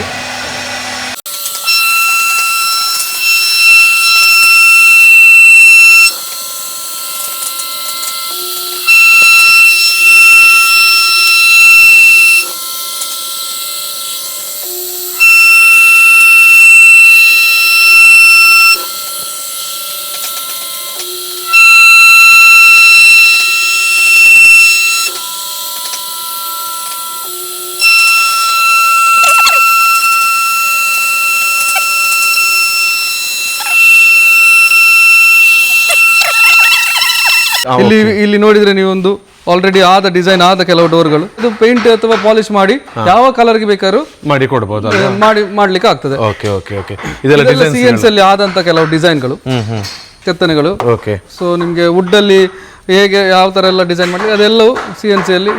ಇಲ್ಲಿ ನೋಡಿದ್ರೆ ನೀವು ಒಂದು ಆಲ್ರೆಡಿ ಆದ ಡಿಸೈನ್ ಆದ ಕೆಲವು ಡೋರ್ಗಳು ಇದು ಪೇಂಟ್ ಅಥವಾ ಪಾಲಿಶ್ ಮಾಡಿ ಯಾವ ಕಲರ್ಗೆ ಬೇಕಾದ್ರೂ ಮಾಡಿ ಕೊಡಬಹುದು ಮಾಡಿ ಮಾಡ್ಲಿಕ್ಕೆ ಆಗ್ತದೆ. ಓಕೆ ಓಕೆ ಓಕೆ ಇದೆಲ್ಲ ಸಿ ಅಲ್ಲಿ ಆದಂತ ಕೆಲವು ಡಿಸೈನ್ಗಳು ಕೆತ್ತನೆಗಳು. ಓಕೆ ಸೊ ನಿಮಗೆ ವುಡ್ಡಲ್ಲಿ ಹೇಗೆ ಯಾವ ತರ ಎಲ್ಲ ಡಿಸೈನ್ ಮಾಡಿ ಅದೆಲ್ಲವೂ ಸಿ ಎನ್ ಸಿಯಲ್ಲಿ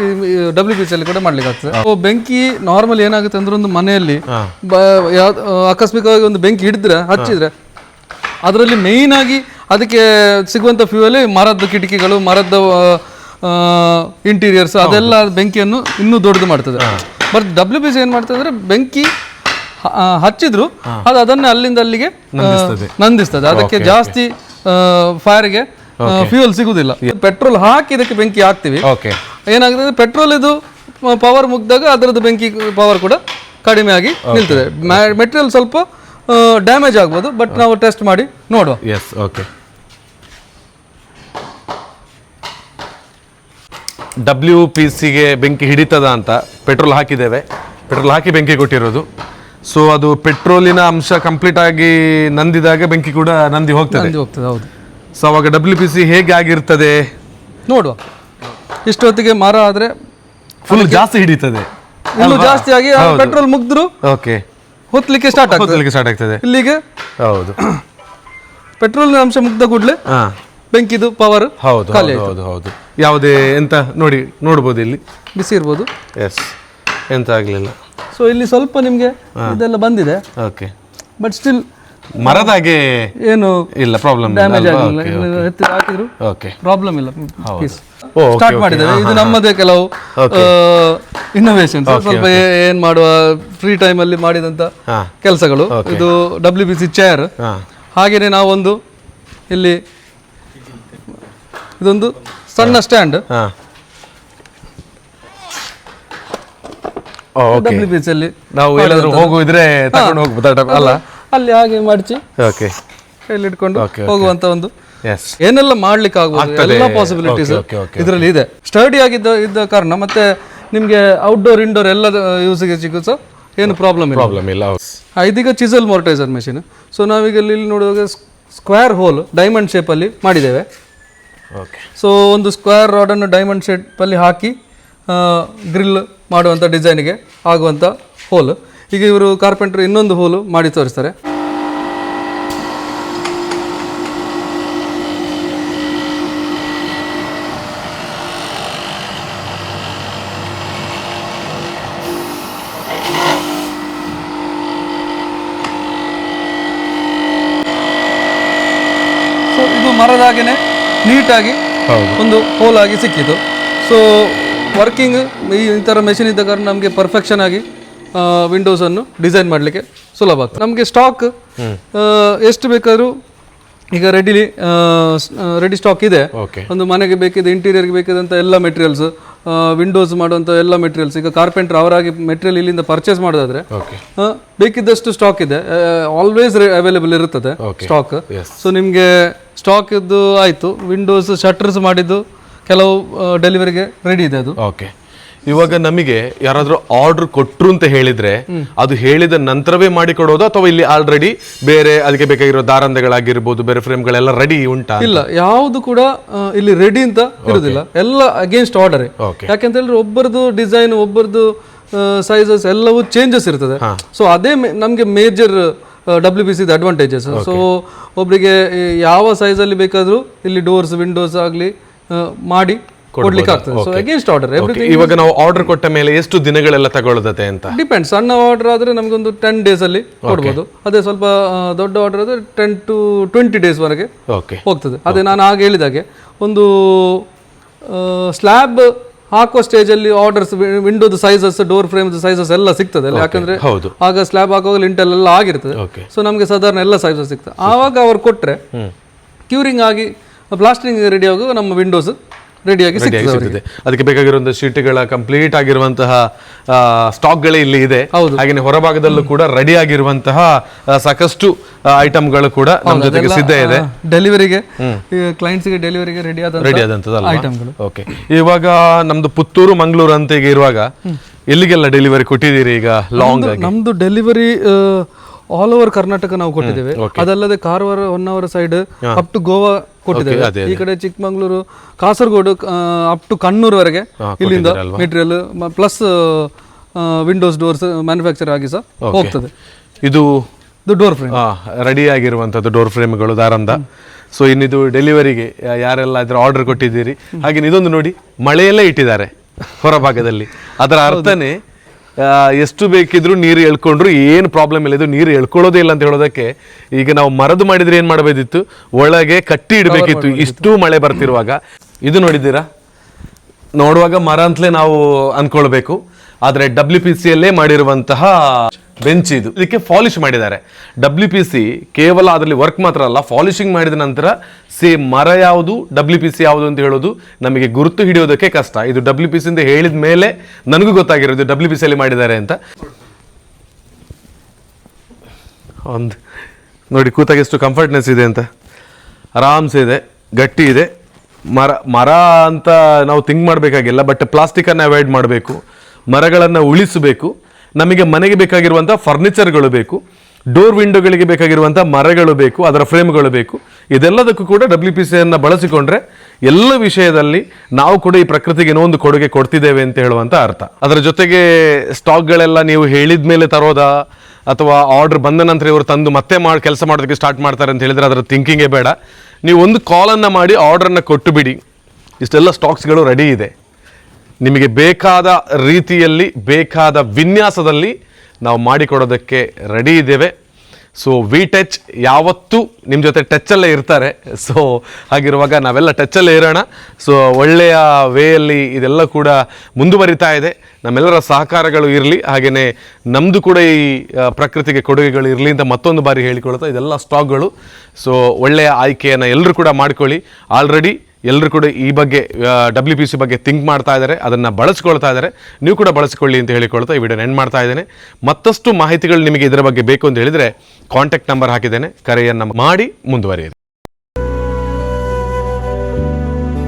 ಡಬ್ಲ್ಯೂ ಪಿ ಸಿಯಲ್ಲಿ ಕೂಡ ಮಾಡ್ಲಿಕ್ಕೆ ಆಗ್ತದೆ. ಸೊ ಬೆಂಕಿ ನಾರ್ಮಲ್ ಏನಾಗುತ್ತೆ ಅಂದ್ರೆ ಒಂದು ಮನೆಯಲ್ಲಿ ಆಕಸ್ಮಿಕವಾಗಿ ಒಂದು ಬೆಂಕಿ ಹಿಡಿದ್ರೆ ಹಚ್ಚಿದ್ರೆ ಅದರಲ್ಲಿ ಮೇಯ್ನ್ ಆಗಿ ಅದಕ್ಕೆ ಸಿಗುವಂಥ ಫ್ಯೂಯಲ್ಲಿ ಮರದ ಕಿಟಕಿಗಳು ಮರದ ಇಂಟೀರಿಯರ್ಸ್ ಅದೆಲ್ಲ ಬೆಂಕಿಯನ್ನು ಇನ್ನೂ ದೊಡ್ಡದು ಮಾಡ್ತದೆ. ಬಟ್ ಡಬ್ಲ್ಯೂ ಬಿ ಸಿ ಏನು ಮಾಡ್ತದೆ ಅಂದರೆ ಬೆಂಕಿ ಹಚ್ಚಿದ್ರು ಅದು ಅದನ್ನೇ ಅಲ್ಲಿಂದ ಅಲ್ಲಿಗೆ ನಂದಿಸ್ತದೆ. ಅದಕ್ಕೆ ಜಾಸ್ತಿ ಫೈರ್ಗೆ ಫ್ಯೂಯಲ್ ಸಿಗುವುದಿಲ್ಲ ಪೆಟ್ರೋಲ್ ಹಾಕಿ ಇದಕ್ಕೆ ಬೆಂಕಿ ಹಾಕ್ತಿವಿ. ಓಕೆ ಏನಾಗ್ತದೆ ಪೆಟ್ರೋಲ್ ಇದು ಪವರ್ ಮುಗ್ದಾಗ ಅದರದ್ದು ಬೆಂಕಿ ಪವರ್ ಕೂಡ ಕಡಿಮೆ ಆಗಿ ನಿಲ್ತದೆ. ಮೆಟೀರಿಯಲ್ ಸ್ವಲ್ಪ ಡ್ಯಾಮೇಜ್ ಆಗ್ಬೋದು. ಬಟ್ ನಾವು ಟೆಸ್ಟ್ ಮಾಡಿ ನೋಡುವ. ಎಸ್ ಓಕೆ ಡಬ್ಲ್ಯೂ ಪಿ ಸಿಗೆ ಬೆಂಕಿ ಹಿಡಿತದ ಅಂತ ಪೆಟ್ರೋಲ್ ಹಾಕಿದ್ದೇವೆ. ಪೆಟ್ರೋಲ್ ಹಾಕಿ ಬೆಂಕಿ ಕೊಟ್ಟಿರೋದು. ಸೊ ಅದು ಪೆಟ್ರೋಲಿನ ಅಂಶ ಕಂಪ್ಲೀಟ್ ಆಗಿ ನಂದಿದಾಗ ಬೆಂಕಿ ಕೂಡ ನಂದಿ ಹೋಗ್ತದೆ. ಹೌದು. ಸೊ ಅವಾಗ ಡಬ್ಲ್ಯೂ ಪಿ ಸಿ ಹೇಗೆ ಆಗಿರ್ತದೆ? ನೋಡುವ. ಇಷ್ಟೊತ್ತಿಗೆ ಮರ ಆದ್ರೆ ಫುಲ್ ಜಾಸ್ತಿ ಹಿಡಿತದೆ. ಇನ್ನು ಜಾಸ್ತಿ ಆಗಿ ಪೆಟ್ರೋಲ್ ಮುಗ್ದ್ರು ಓಕೆ ಹೊತ್ಲಿಕ್ಕೆ ಸ್ಟಾರ್ಟ್ ಆಗ್ತದೆ. ಹೊತ್ತಲಿಕ್ಕೆ ಸ್ಟಾರ್ಟ್ ಆಗ್ತದೆ. ಇಲ್ಲಿಗೆ ಹೌದು. ಪೆಟ್ರೋಲ್ ಅಂಶ ಮುಗ್ದ ಕೂಡಲೇ ಹಾ. ಬೆಂಕಿದು ಪವರ್ ಹೌದು ಖಾಲಿ ಹೌದು ಹೌದು ಹೌದು. ಯಾವುದೇ ಎಂತ ನೋಡಿ ನೋಡ್ಬೋದು ಇಲ್ಲಿ. ಬಿಸಿ ಇರ್ಬೋದು. ಎಸ್ ಎಂತ ಆಗಲಿಲ್ಲ. ಸೊ ಇಲ್ಲಿ ಸ್ವಲ್ಪ ನಿಮಗೆ ಇದೆಲ್ಲ ಬಂದಿದೆ. ಓಕೆ ಬಟ್ ಸ್ಟಿಲ್ ಮರದಾಗೆ ಏನು ಇಲ್ಲ ಪ್ರಾಬ್ಲಮ್ ಡ್ಯಾಮೇಜ್ ಆಗಿಲ್ಲ. ಎತ್ತಿ ಹಾಕಿದ್ರು ಓಕೆ ಪ್ರಾಬ್ಲಮ್ ಇಲ್ಲ. ಪೀಸ್ ಓ, okay, ಸ್ಟಾರ್ಟ್ ಮಾಡಿದ್ದೇವೆ ಇದು ನಮ್ಮದೇ ಕೆಲವು ಇನ್ನೋವೇಶನ್ ಸ್ವಲ್ಪ ಏ- ಏನ್ ಮಾಡುವ? ಫ್ರೀ ಟೈಮ್ ಅಲ್ಲಿ ಮಾಡಿದಂತ ಹಾ. ಕೆಲಸಗಳು. ಇದು ಡಬ್ಲ್ಯೂ ಬಿ ಸಿ ಚೇರ್ ಹಾ. ಹಾಗೇನೆ ನಾವೊಂದು ಇಲ್ಲಿ ಇದೊಂದು ಸಣ್ಣ ಸ್ಟ್ಯಾಂಡ್. ಡಬ್ಲ್ಯೂ ಅಲ್ಲಿ ನಾವು ಎಲ್ಲಾದ್ರೂ ಹೋಗುವಿದ್ರೆ ತಗೊಂಡು ಹೋಗ್ಬೋದು ಅಲ್ಲ? ಅಲ್ಲಿ ಹಾಗೆ ಮಡಚಿ ಓಕೆ. ಕೈಲಿ ಇಟ್ಕೊಂಡು ಹೋಗುವಂತ ಒಂದು ಏನೆಲ್ಲ ಮಾಡ್ಲಿಕ್ಕೆ ಆಗ್ಬೋದು. ಎಲ್ಲ ಪಾಸಿಬಿಲಿಟೀಸ್ ಇದರಲ್ಲಿ ಇದೆ. ಸ್ಟಡಿ ಆಗಿದ್ದ ಇದ್ದ ಕಾರಣ ಮತ್ತೆ ನಿಮ್ಗೆ ಔಟ್ಡೋರ್ ಇಂಡೋರ್ ಎಲ್ಲ ಯೂಸಿಗೆ ಸಿಗುತ್ತೆ ಏನು ಪ್ರಾಬ್ಲಮ್ ಇಲ್ಲ. ಪ್ರಾಬ್ಲಮ್ ಇಲ್ಲ ಇದೀಗ ಚಿಸಲ್ ಮೋರ್ಟೈಸರ್ ಮೆಷಿನ್ ಸೊ ನಾವೀಗ ಇಲ್ಲಿ ನೋಡುವಾಗ ಸ್ಕ್ವೇರ್ ಹೋಲ್ ಡೈಮಂಡ್ ಶೇಪಲ್ಲಿ ಮಾಡಿದ್ದೇವೆ. ಸೊ ಒಂದು ಸ್ಕ್ವೇರ್ ರಾಡನ್ನು ಡೈಮಂಡ್ ಶೇಪಲ್ಲಿ ಹಾಕಿ ಗ್ರಿಲ್ ಮಾಡುವಂಥ ಡಿಸೈನಿಗೆ ಆಗುವಂಥ ಹೋಲ್ ಈಗ ಇವರು ಕಾರ್ಪೆಂಟ್ರ್ ಇನ್ನೊಂದು ಹೋಲು ಮಾಡಿ ತೋರಿಸ್ತಾರೆ. ಸೊ ಇದು ಮರದಾಗೇನೆ ನೀಟಾಗಿ ಹೌದು. ಒಂದು ಹೋಲ್ ಆಗಿ ಸಿಕ್ಕಿತು. ಸೊ ವರ್ಕಿಂಗ್ ಈ ಥರ ಮೆಷಿನ್ ಇದ್ದ ಕಾರಣ ನಮಗೆ ಪರ್ಫೆಕ್ಷನ್ ಆಗಿ ವಿಂಡೋಸನ್ನು ಡಿಸೈನ್ ಮಾಡಲಿಕ್ಕೆ ಸುಲಭ ಆಗ್ತದೆ ನಮಗೆ ಸ್ಟಾಕ್ ಎಷ್ಟು ಬೇಕಾದರೂ ಈಗ ರೆಡಿಲಿ ರೆಡಿ ಸ್ಟಾಕ್ ಇದೆ. ಒಂದು ಮನೆಗೆ ಬೇಕಿದ್ದ ಇಂಟೀರಿಯರ್ಗೆ ಬೇಕಿದಂಥ ಎಲ್ಲ ಮೆಟೀರಿಯಲ್ಸ್ ವಿಂಡೋಸ್ ಮಾಡುವಂಥ ಎಲ್ಲ ಮೆಟೀರಿಯಲ್ಸ್ ಈಗ ಕಾರ್ಪೆಂಟರ್ ಅವರಾಗಿ ಮೆಟೀರಿಯಲ್ ಇಲ್ಲಿಂದ ಪರ್ಚೇಸ್ ಮಾಡೋದಾದ್ರೆ ಬೇಕಿದ್ದಷ್ಟು ಸ್ಟಾಕ್ ಇದೆ. ಆಲ್ವೇಸ್ ಅವೈಲೇಬಲ್ ಇರುತ್ತದೆ ಸ್ಟಾಕ್. ಸೊ ನಿಮಗೆ ಸ್ಟಾಕ್ ಇದ್ದು ಆಯಿತು. ವಿಂಡೋಸ್ ಶಟರ್ಸ್ ಮಾಡಿದ್ದು ಕೆಲವು ಡೆಲಿವರಿಗೆ ರೆಡಿ ಇದೆ ಅದು. ಓಕೆ ಇವಾಗ ನಮಗೆ ಯಾರಾದ್ರೂ ಆರ್ಡರ್ ಕೊಟ್ರು ಅಂತ ಹೇಳಿದ್ರೆ ಅದು ಹೇಳಿದ ನಂತರವೇ ಮಾಡಿ ಕೊಡೋದು ಅಥವಾ ಇಲ್ಲಿ ಆಲ್ರೆಡಿ ಬೇರೆ ಅದಕ್ಕೆ ಬೇಕಾಗಿರೋ ದಾರಂದೆಗಳಾಗಿರ್ಬೋದು ಬೇರೆ ಫ್ರೇಮ್ಗಳೆಲ್ಲ ರೆಡಿ ಉಂಟಾ ಇಲ್ಲ ಯಾವುದು ಕೂಡ ಇಲ್ಲಿ ರೆಡಿ ಅಂತ ಇರುವುದಿಲ್ಲ ಎಲ್ಲ ಅಗೇನ್ಸ್ಟ್ ಆರ್ಡರ್. ಯಾಕೆಂತ ಹೇಳಿದ್ರೆ ಒಬ್ಬರದು ಡಿಸೈನ್ ಒಬ್ಬರದು ಸೈಜಸ್ ಎಲ್ಲವೂ ಚೇಂಜಸ್ ಇರ್ತದೆ. ಸೊ ಅದೇ ನಮಗೆ ಮೇಜರ್ ಡಬ್ಲ್ಯೂ ಬಿ ಸಿದ ಅಡ್ವಾಂಟೇಜಸ್ ಸೊ ಒಬ್ಬರಿಗೆ ಯಾವ ಸೈಜಲ್ಲಿ ಬೇಕಾದರೂ ಇಲ್ಲಿ ಡೋರ್ಸ್ ವಿಂಡೋಸ್ ಆಗಲಿ ಮಾಡಿ. ಕೊಡ್ಲಿಕ್ಕೆ ಆಗ್ತದೆ. ಸೊ ಅಗೇನ್ಸ್ಟ್ ಆರ್ಡರ್ ಎವ್ರಿಥಿಂಗ್ ಇವಾಗ ನಾವು ಆರ್ಡರ್ ಕೊಟ್ಟ ಮೇಲೆ ಎಷ್ಟು ದಿನಗಳೆಲ್ಲ ತಗೊಳ್ಳದತೆ ಅಂತ? ಡಿಪೆಂಡ್ ಸಣ್ಣ ಆರ್ಡರ್ ಆದರೆ ನಮಗೊಂದು ಟೆನ್ ಡೇಸ್ ಅಲ್ಲಿ ಕೊಡ್ಬೋದು. ಅದೇ ಸ್ವಲ್ಪ ದೊಡ್ಡ ಆರ್ಡರ್ ಆದರೆ ಟೆನ್ ಟು ಟ್ವೆಂಟಿ ಡೇಸ್ ವರೆಗೆ ಹೋಗ್ತದೆ. ಅದೇ ನಾನು ಆಗ ಹೇಳಿದಾಗೆ ಒಂದು ಸ್ಲ್ಯಾಬ್ ಹಾಕುವ ಸ್ಟೇಜಲ್ಲಿ ಆರ್ಡರ್ಸ್ ವಿಂಡೋದ ಸೈಜಸ್ ಡೋರ್ ಫ್ರೇಮ್ ಸೈಜಸ್ ಎಲ್ಲ ಸಿಗ್ತದೆ ಯಾಕಂದ್ರೆ ಆಗ ಸ್ಲ್ಯಾಬ್ ಹಾಕುವಾಗ ಲಿಂಟಲ್ ಎಲ್ಲ ಆಗಿರ್ತದೆ. ಸೊ ನಮಗೆ ಸಾಧಾರಣ ಎಲ್ಲ ಸೈಜಸ್ ಸಿಗ್ತದೆ. ಆವಾಗ ಅವ್ರು ಕೊಟ್ಟರೆ ಕ್ಯೂರಿಂಗ್ ಆಗಿ ಪ್ಲಾಸ್ಟರಿಂಗ್ ರೆಡಿ ಆಗುವಾಗ ನಮ್ಮ ವಿಂಡೋಸ್ ರೆಡಿಯಾಗಿ ಸಿಗ್ತದೆ ಅದಕ್ಕೆ ಬೇಕಾಗಿರುವಂತಹ ಶೀಟ್ಗಳ ಕಂಪ್ಲೀಟ್ ಆಗಿರುವಂತಹ ಸ್ಟಾಕ್ಗಳೇ ಇಲ್ಲಿ ಇದೆ. ಹಾಗೆ ಹೊರಭಾಗದಲ್ಲೂ ಕೂಡ ರೆಡಿ ಆಗಿರುವಂತಹ ಸಾಕಷ್ಟು ಐಟಮ್ಗಳು ಕೂಡ ನಮ್ಮ ಜೊತೆಗೆ ಸಿದ್ಧ ಇದೆ. ಡೆಲಿವರಿಗೆ ಕ್ಲೈಂಟ್ಸ್ಗೆ ಡೆಲಿವರಿಗೆ ರೆಡಿ ಆದ ರೆಡಿ ಆದಂತದಲ್ಲ ಐಟಮ್ಗಳು ಓಕೆ ಇವಾಗ ನಮ್ದು ಪುತ್ತೂರು ಮಂಗಳೂರು ಅಂತ ಈಗ ಇರುವಾಗ ಎಲ್ಲಿಗೆಲ್ಲ ಡೆಲಿವರಿ ಕೊಟ್ಟಿದ್ದೀರಿ ಈಗ ಲಾಂಗ್ ನಮ್ದು ಡೆಲಿವರಿ ಆಲ್ ಓವರ್ ಕರ್ನಾಟಕ ನಾವು ಕೊಟ್ಟಿದ್ದೇವೆ. ಅದಲ್ಲದೆ Karwar Honnavar side up to Goa ಕೊಟ್ಟಿದ್ದೇವೆ. ಈ ಕಡೆ ಚಿಕ್ಕಮಂಗ್ಳೂರು ಕಾಸರಗೋಡು ಅಪ್ ಟು ಕಣ್ಣೂರ್ವರೆಗೆ ಇಲ್ಲಿಂದ material plus windows doors manufacture ಆಗಿ ಸಹ ಹೋಗ್ತದೆ. ಇದು ಡೋರ್ ಫ್ರೇಮ್ ರೆಡಿ ಆಗಿರುವಂತದ್ದು ಡೋರ್ ಫ್ರೇಮ್ಗಳು ದಾರಂದ. ಸೊ ಇನ್ನಿದು ಡೆಲಿವರಿಗೆ ಯಾರೆಲ್ಲ ಇದ್ರ ಆರ್ಡರ್ ಕೊಟ್ಟಿದ್ದೀರಿ? ಹಾಗೆ ಇದೊಂದು ನೋಡಿ ಮಳೆಯಲ್ಲೇ ಇಟ್ಟಿದ್ದಾರೆ ಹೊರಭಾಗದಲ್ಲಿ. ಅದರ ಅರ್ಥನೇ ಎಷ್ಟು ಬೇಕಿದ್ರು ನೀರು ಎಳ್ಕೊಂಡ್ರು ಏನು ಪ್ರಾಬ್ಲಮ್ ಇಲ್ಲ. ಇದು ನೀರು ಎಳ್ಕೊಳ್ಳೋದೇ ಇಲ್ಲ ಅಂತ ಹೇಳೋದಕ್ಕೆ ಈಗ ನಾವು ಮರದು ಮಾಡಿದ್ರೆ ಏನು ಮಾಡಬೇಕಿತ್ತು? ಒಳಗೆ ಕಟ್ಟಿ ಇಡಬೇಕಿತ್ತು. ಇಷ್ಟು ಮಳೆ ಬರ್ತಿರುವಾಗ. ಇದು ನೋಡಿದ್ದೀರಾ? ನೋಡುವಾಗ ಮರ ಅಂತಲೇ ನಾವು ಅಂದ್ಕೊಳ್ಬೇಕು ಆದರೆ ಡಬ್ಲ್ಯೂ ಪಿ ಸಿಯಲ್ಲೇ ಮಾಡಿರುವಂತಹ ಬೆಂಚ್ ಇದು. ಇದಕ್ಕೆ ಪಾಲಿಶ್ ಮಾಡಿದ್ದಾರೆ. ಡಬ್ಲ್ಯೂ ಪಿ ಸಿ ಕೇವಲ ಅದರಲ್ಲಿ ವರ್ಕ್ ಮಾತ್ರ ಅಲ್ಲ ಫಾಲಿಶಿಂಗ್ ಮಾಡಿದ ನಂತರ ಸೇಮ್ ಮರ ಯಾವುದು ಡಬ್ಲ್ಯೂ ಪಿ ಸಿ ಯಾವುದು ಅಂತ ಹೇಳೋದು ನಮಗೆ ಗುರುತು ಹಿಡಿಯೋದಕ್ಕೆ ಕಷ್ಟ. ಇದು ಡಬ್ಲ್ಯೂ ಪಿ ಸಿ ಅಂತ ಹೇಳಿದ ಮೇಲೆ ನನಗೂ ಗೊತ್ತಾಗಿರೋದು ಡಬ್ಲ್ಯೂ ಪಿ ಸಿಯಲ್ಲಿ ಮಾಡಿದ್ದಾರೆ ಅಂತ. ಒಂದು, ನೋಡಿ ಕೂತಾಗ ಎಷ್ಟು ಕಂಫರ್ಟ್ನೆಸ್ ಇದೆ ಅಂತ. ಆರಾಮ್ಸೆ ಇದೆ, ಗಟ್ಟಿ ಇದೆ. ಮರ ಮರ ಅಂತ ನಾವು ಥಿಂಕ್ ಮಾಡಬೇಕಾಗಿಲ್ಲ ಬಟ್ ಪ್ಲಾಸ್ಟಿಕನ್ನು ಅವಾಯ್ಡ್ ಮಾಡಬೇಕು. ಮರಗಳನ್ನು ಉಳಿಸಬೇಕು. ನಮಗೆ ಮನೆಗೆ ಬೇಕಾಗಿರುವಂಥ ಫರ್ನಿಚರ್ಗಳು ಬೇಕು ಡೋರ್ ವಿಂಡೋಗಳಿಗೆ ಬೇಕಾಗಿರುವಂಥ ಮರಗಳು ಬೇಕು, ಅದರ ಫ್ರೇಮ್ಗಳು ಬೇಕು. ಇದೆಲ್ಲದಕ್ಕೂ ಕೂಡ ಡಬ್ಲ್ಯೂ ಪಿ ಸಿಯನ್ನು ಬಳಸಿಕೊಂಡ್ರೆ ಎಲ್ಲ ವಿಷಯದಲ್ಲಿ ನಾವು ಕೂಡ ಈ ಪ್ರಕೃತಿಗೆ ಏನೋ ಒಂದು ಕೊಡುಗೆ ಕೊಡ್ತಿದ್ದೇವೆ ಅಂತ ಹೇಳುವಂಥ ಅರ್ಥ. ಅದರ ಜೊತೆಗೆ ಸ್ಟಾಕ್ಗಳೆಲ್ಲ ನೀವು ಹೇಳಿದ ಮೇಲೆ ತರೋದಾ? ಅಥವಾ ಆರ್ಡರ್ ಬಂದ ನಂತರ ಇವರು ತಂದು ಮತ್ತೆ ಮಾಡಿ, ಕೆಲಸ ಮಾಡೋದಕ್ಕೆ ಸ್ಟಾರ್ಟ್ ಮಾಡ್ತಾರೆ ಅಂತ ಹೇಳಿದರೆ ಅದರ ಥಿಂಕಿಂಗೇ ಬೇಡ. ನೀವು ಒಂದು ಕಾಲನ್ನು ಮಾಡಿ ಆರ್ಡ್ರನ್ನು ಕೊಟ್ಟು ಬಿಡಿ. ಇಷ್ಟೆಲ್ಲ ಸ್ಟಾಕ್ಸ್ಗಳು ರೆಡಿ ಇದೆ. ನಿಮಗೆ ಬೇಕಾದ ರೀತಿಯಲ್ಲಿ, ಬೇಕಾದ ವಿನ್ಯಾಸದಲ್ಲಿ ನಾವು ಮಾಡಿಕೊಡೋದಕ್ಕೆ ರೆಡಿ ಇದ್ದೇವೆ. ಸೊ ವಿ ಟಚ್ ಯಾವತ್ತೂ ನಿಮ್ಮ ಜೊತೆ ಟಚ್ಚಲ್ಲೇ ಇರ್ತಾರೆ. ಸೊ ಹಾಗಿರುವಾಗ ನಾವೆಲ್ಲ ಟಚ್ಚಲ್ಲೇ ಇರೋಣ. ಸೊ ಒಳ್ಳೆಯ ವೇಯಲ್ಲಿ ಇದೆಲ್ಲ ಕೂಡ ಮುಂದುವರಿತಾ ಇದೆ. ನಮ್ಮೆಲ್ಲರ ಸಹಕಾರಗಳು ಇರಲಿ ಹಾಗೆಯೇ ನಮ್ಮದು ಕೂಡ ಈ ಪ್ರಕೃತಿಗೆ ಕೊಡುಗೆಗಳು ಇರಲಿ ಅಂತ ಮತ್ತೊಂದು ಬಾರಿ ಹೇಳಿಕೊಳ್ತಾ ಇದೆಲ್ಲ ಸ್ಟಾಕ್ಗಳು ಸೊ ಒಳ್ಳೆಯ ಆಯ್ಕೆಯನ್ನು ಎಲ್ಲರೂ ಕೂಡ ಮಾಡ್ಕೊಳ್ಳಿ. ಆಲ್ರೆಡಿ ಎಲ್ಲರೂ ಕೂಡ ಈ ಬಗ್ಗೆ ಡಬ್ಲ್ಯೂ ಪಿ ಸಿ ಬಗ್ಗೆ ಥಿಂಕ್ ಮಾಡ್ತಾ ಇದ್ದಾರೆ, ಅದನ್ನು ಬಳಸ್ಕೊಳ್ತಾ ಇದ್ದಾರೆ. ನೀವು ಕೂಡ ಬಳಸಿಕೊಳ್ಳಿ ಅಂತ ಹೇಳಿಕೊಳ್ತಾ ಈ ವಿಡಿಯೋ ಎಂಡ್ ಮಾಡ್ತಾ ಇದ್ದೇನೆ. ಮತ್ತಷ್ಟು ಮಾಹಿತಿಗಳು ನಿಮಗೆ ಇದರ ಬಗ್ಗೆ ಬೇಕು ಅಂತ ಹೇಳಿದರೆ ಕಾಂಟ್ಯಾಕ್ಟ್ ನಂಬರ್ ಹಾಕಿದ್ದೇನೆ. ಕರೆಯನ್ನು ಮಾಡಿ ಮುಂದುವರಿಯಿರಿ.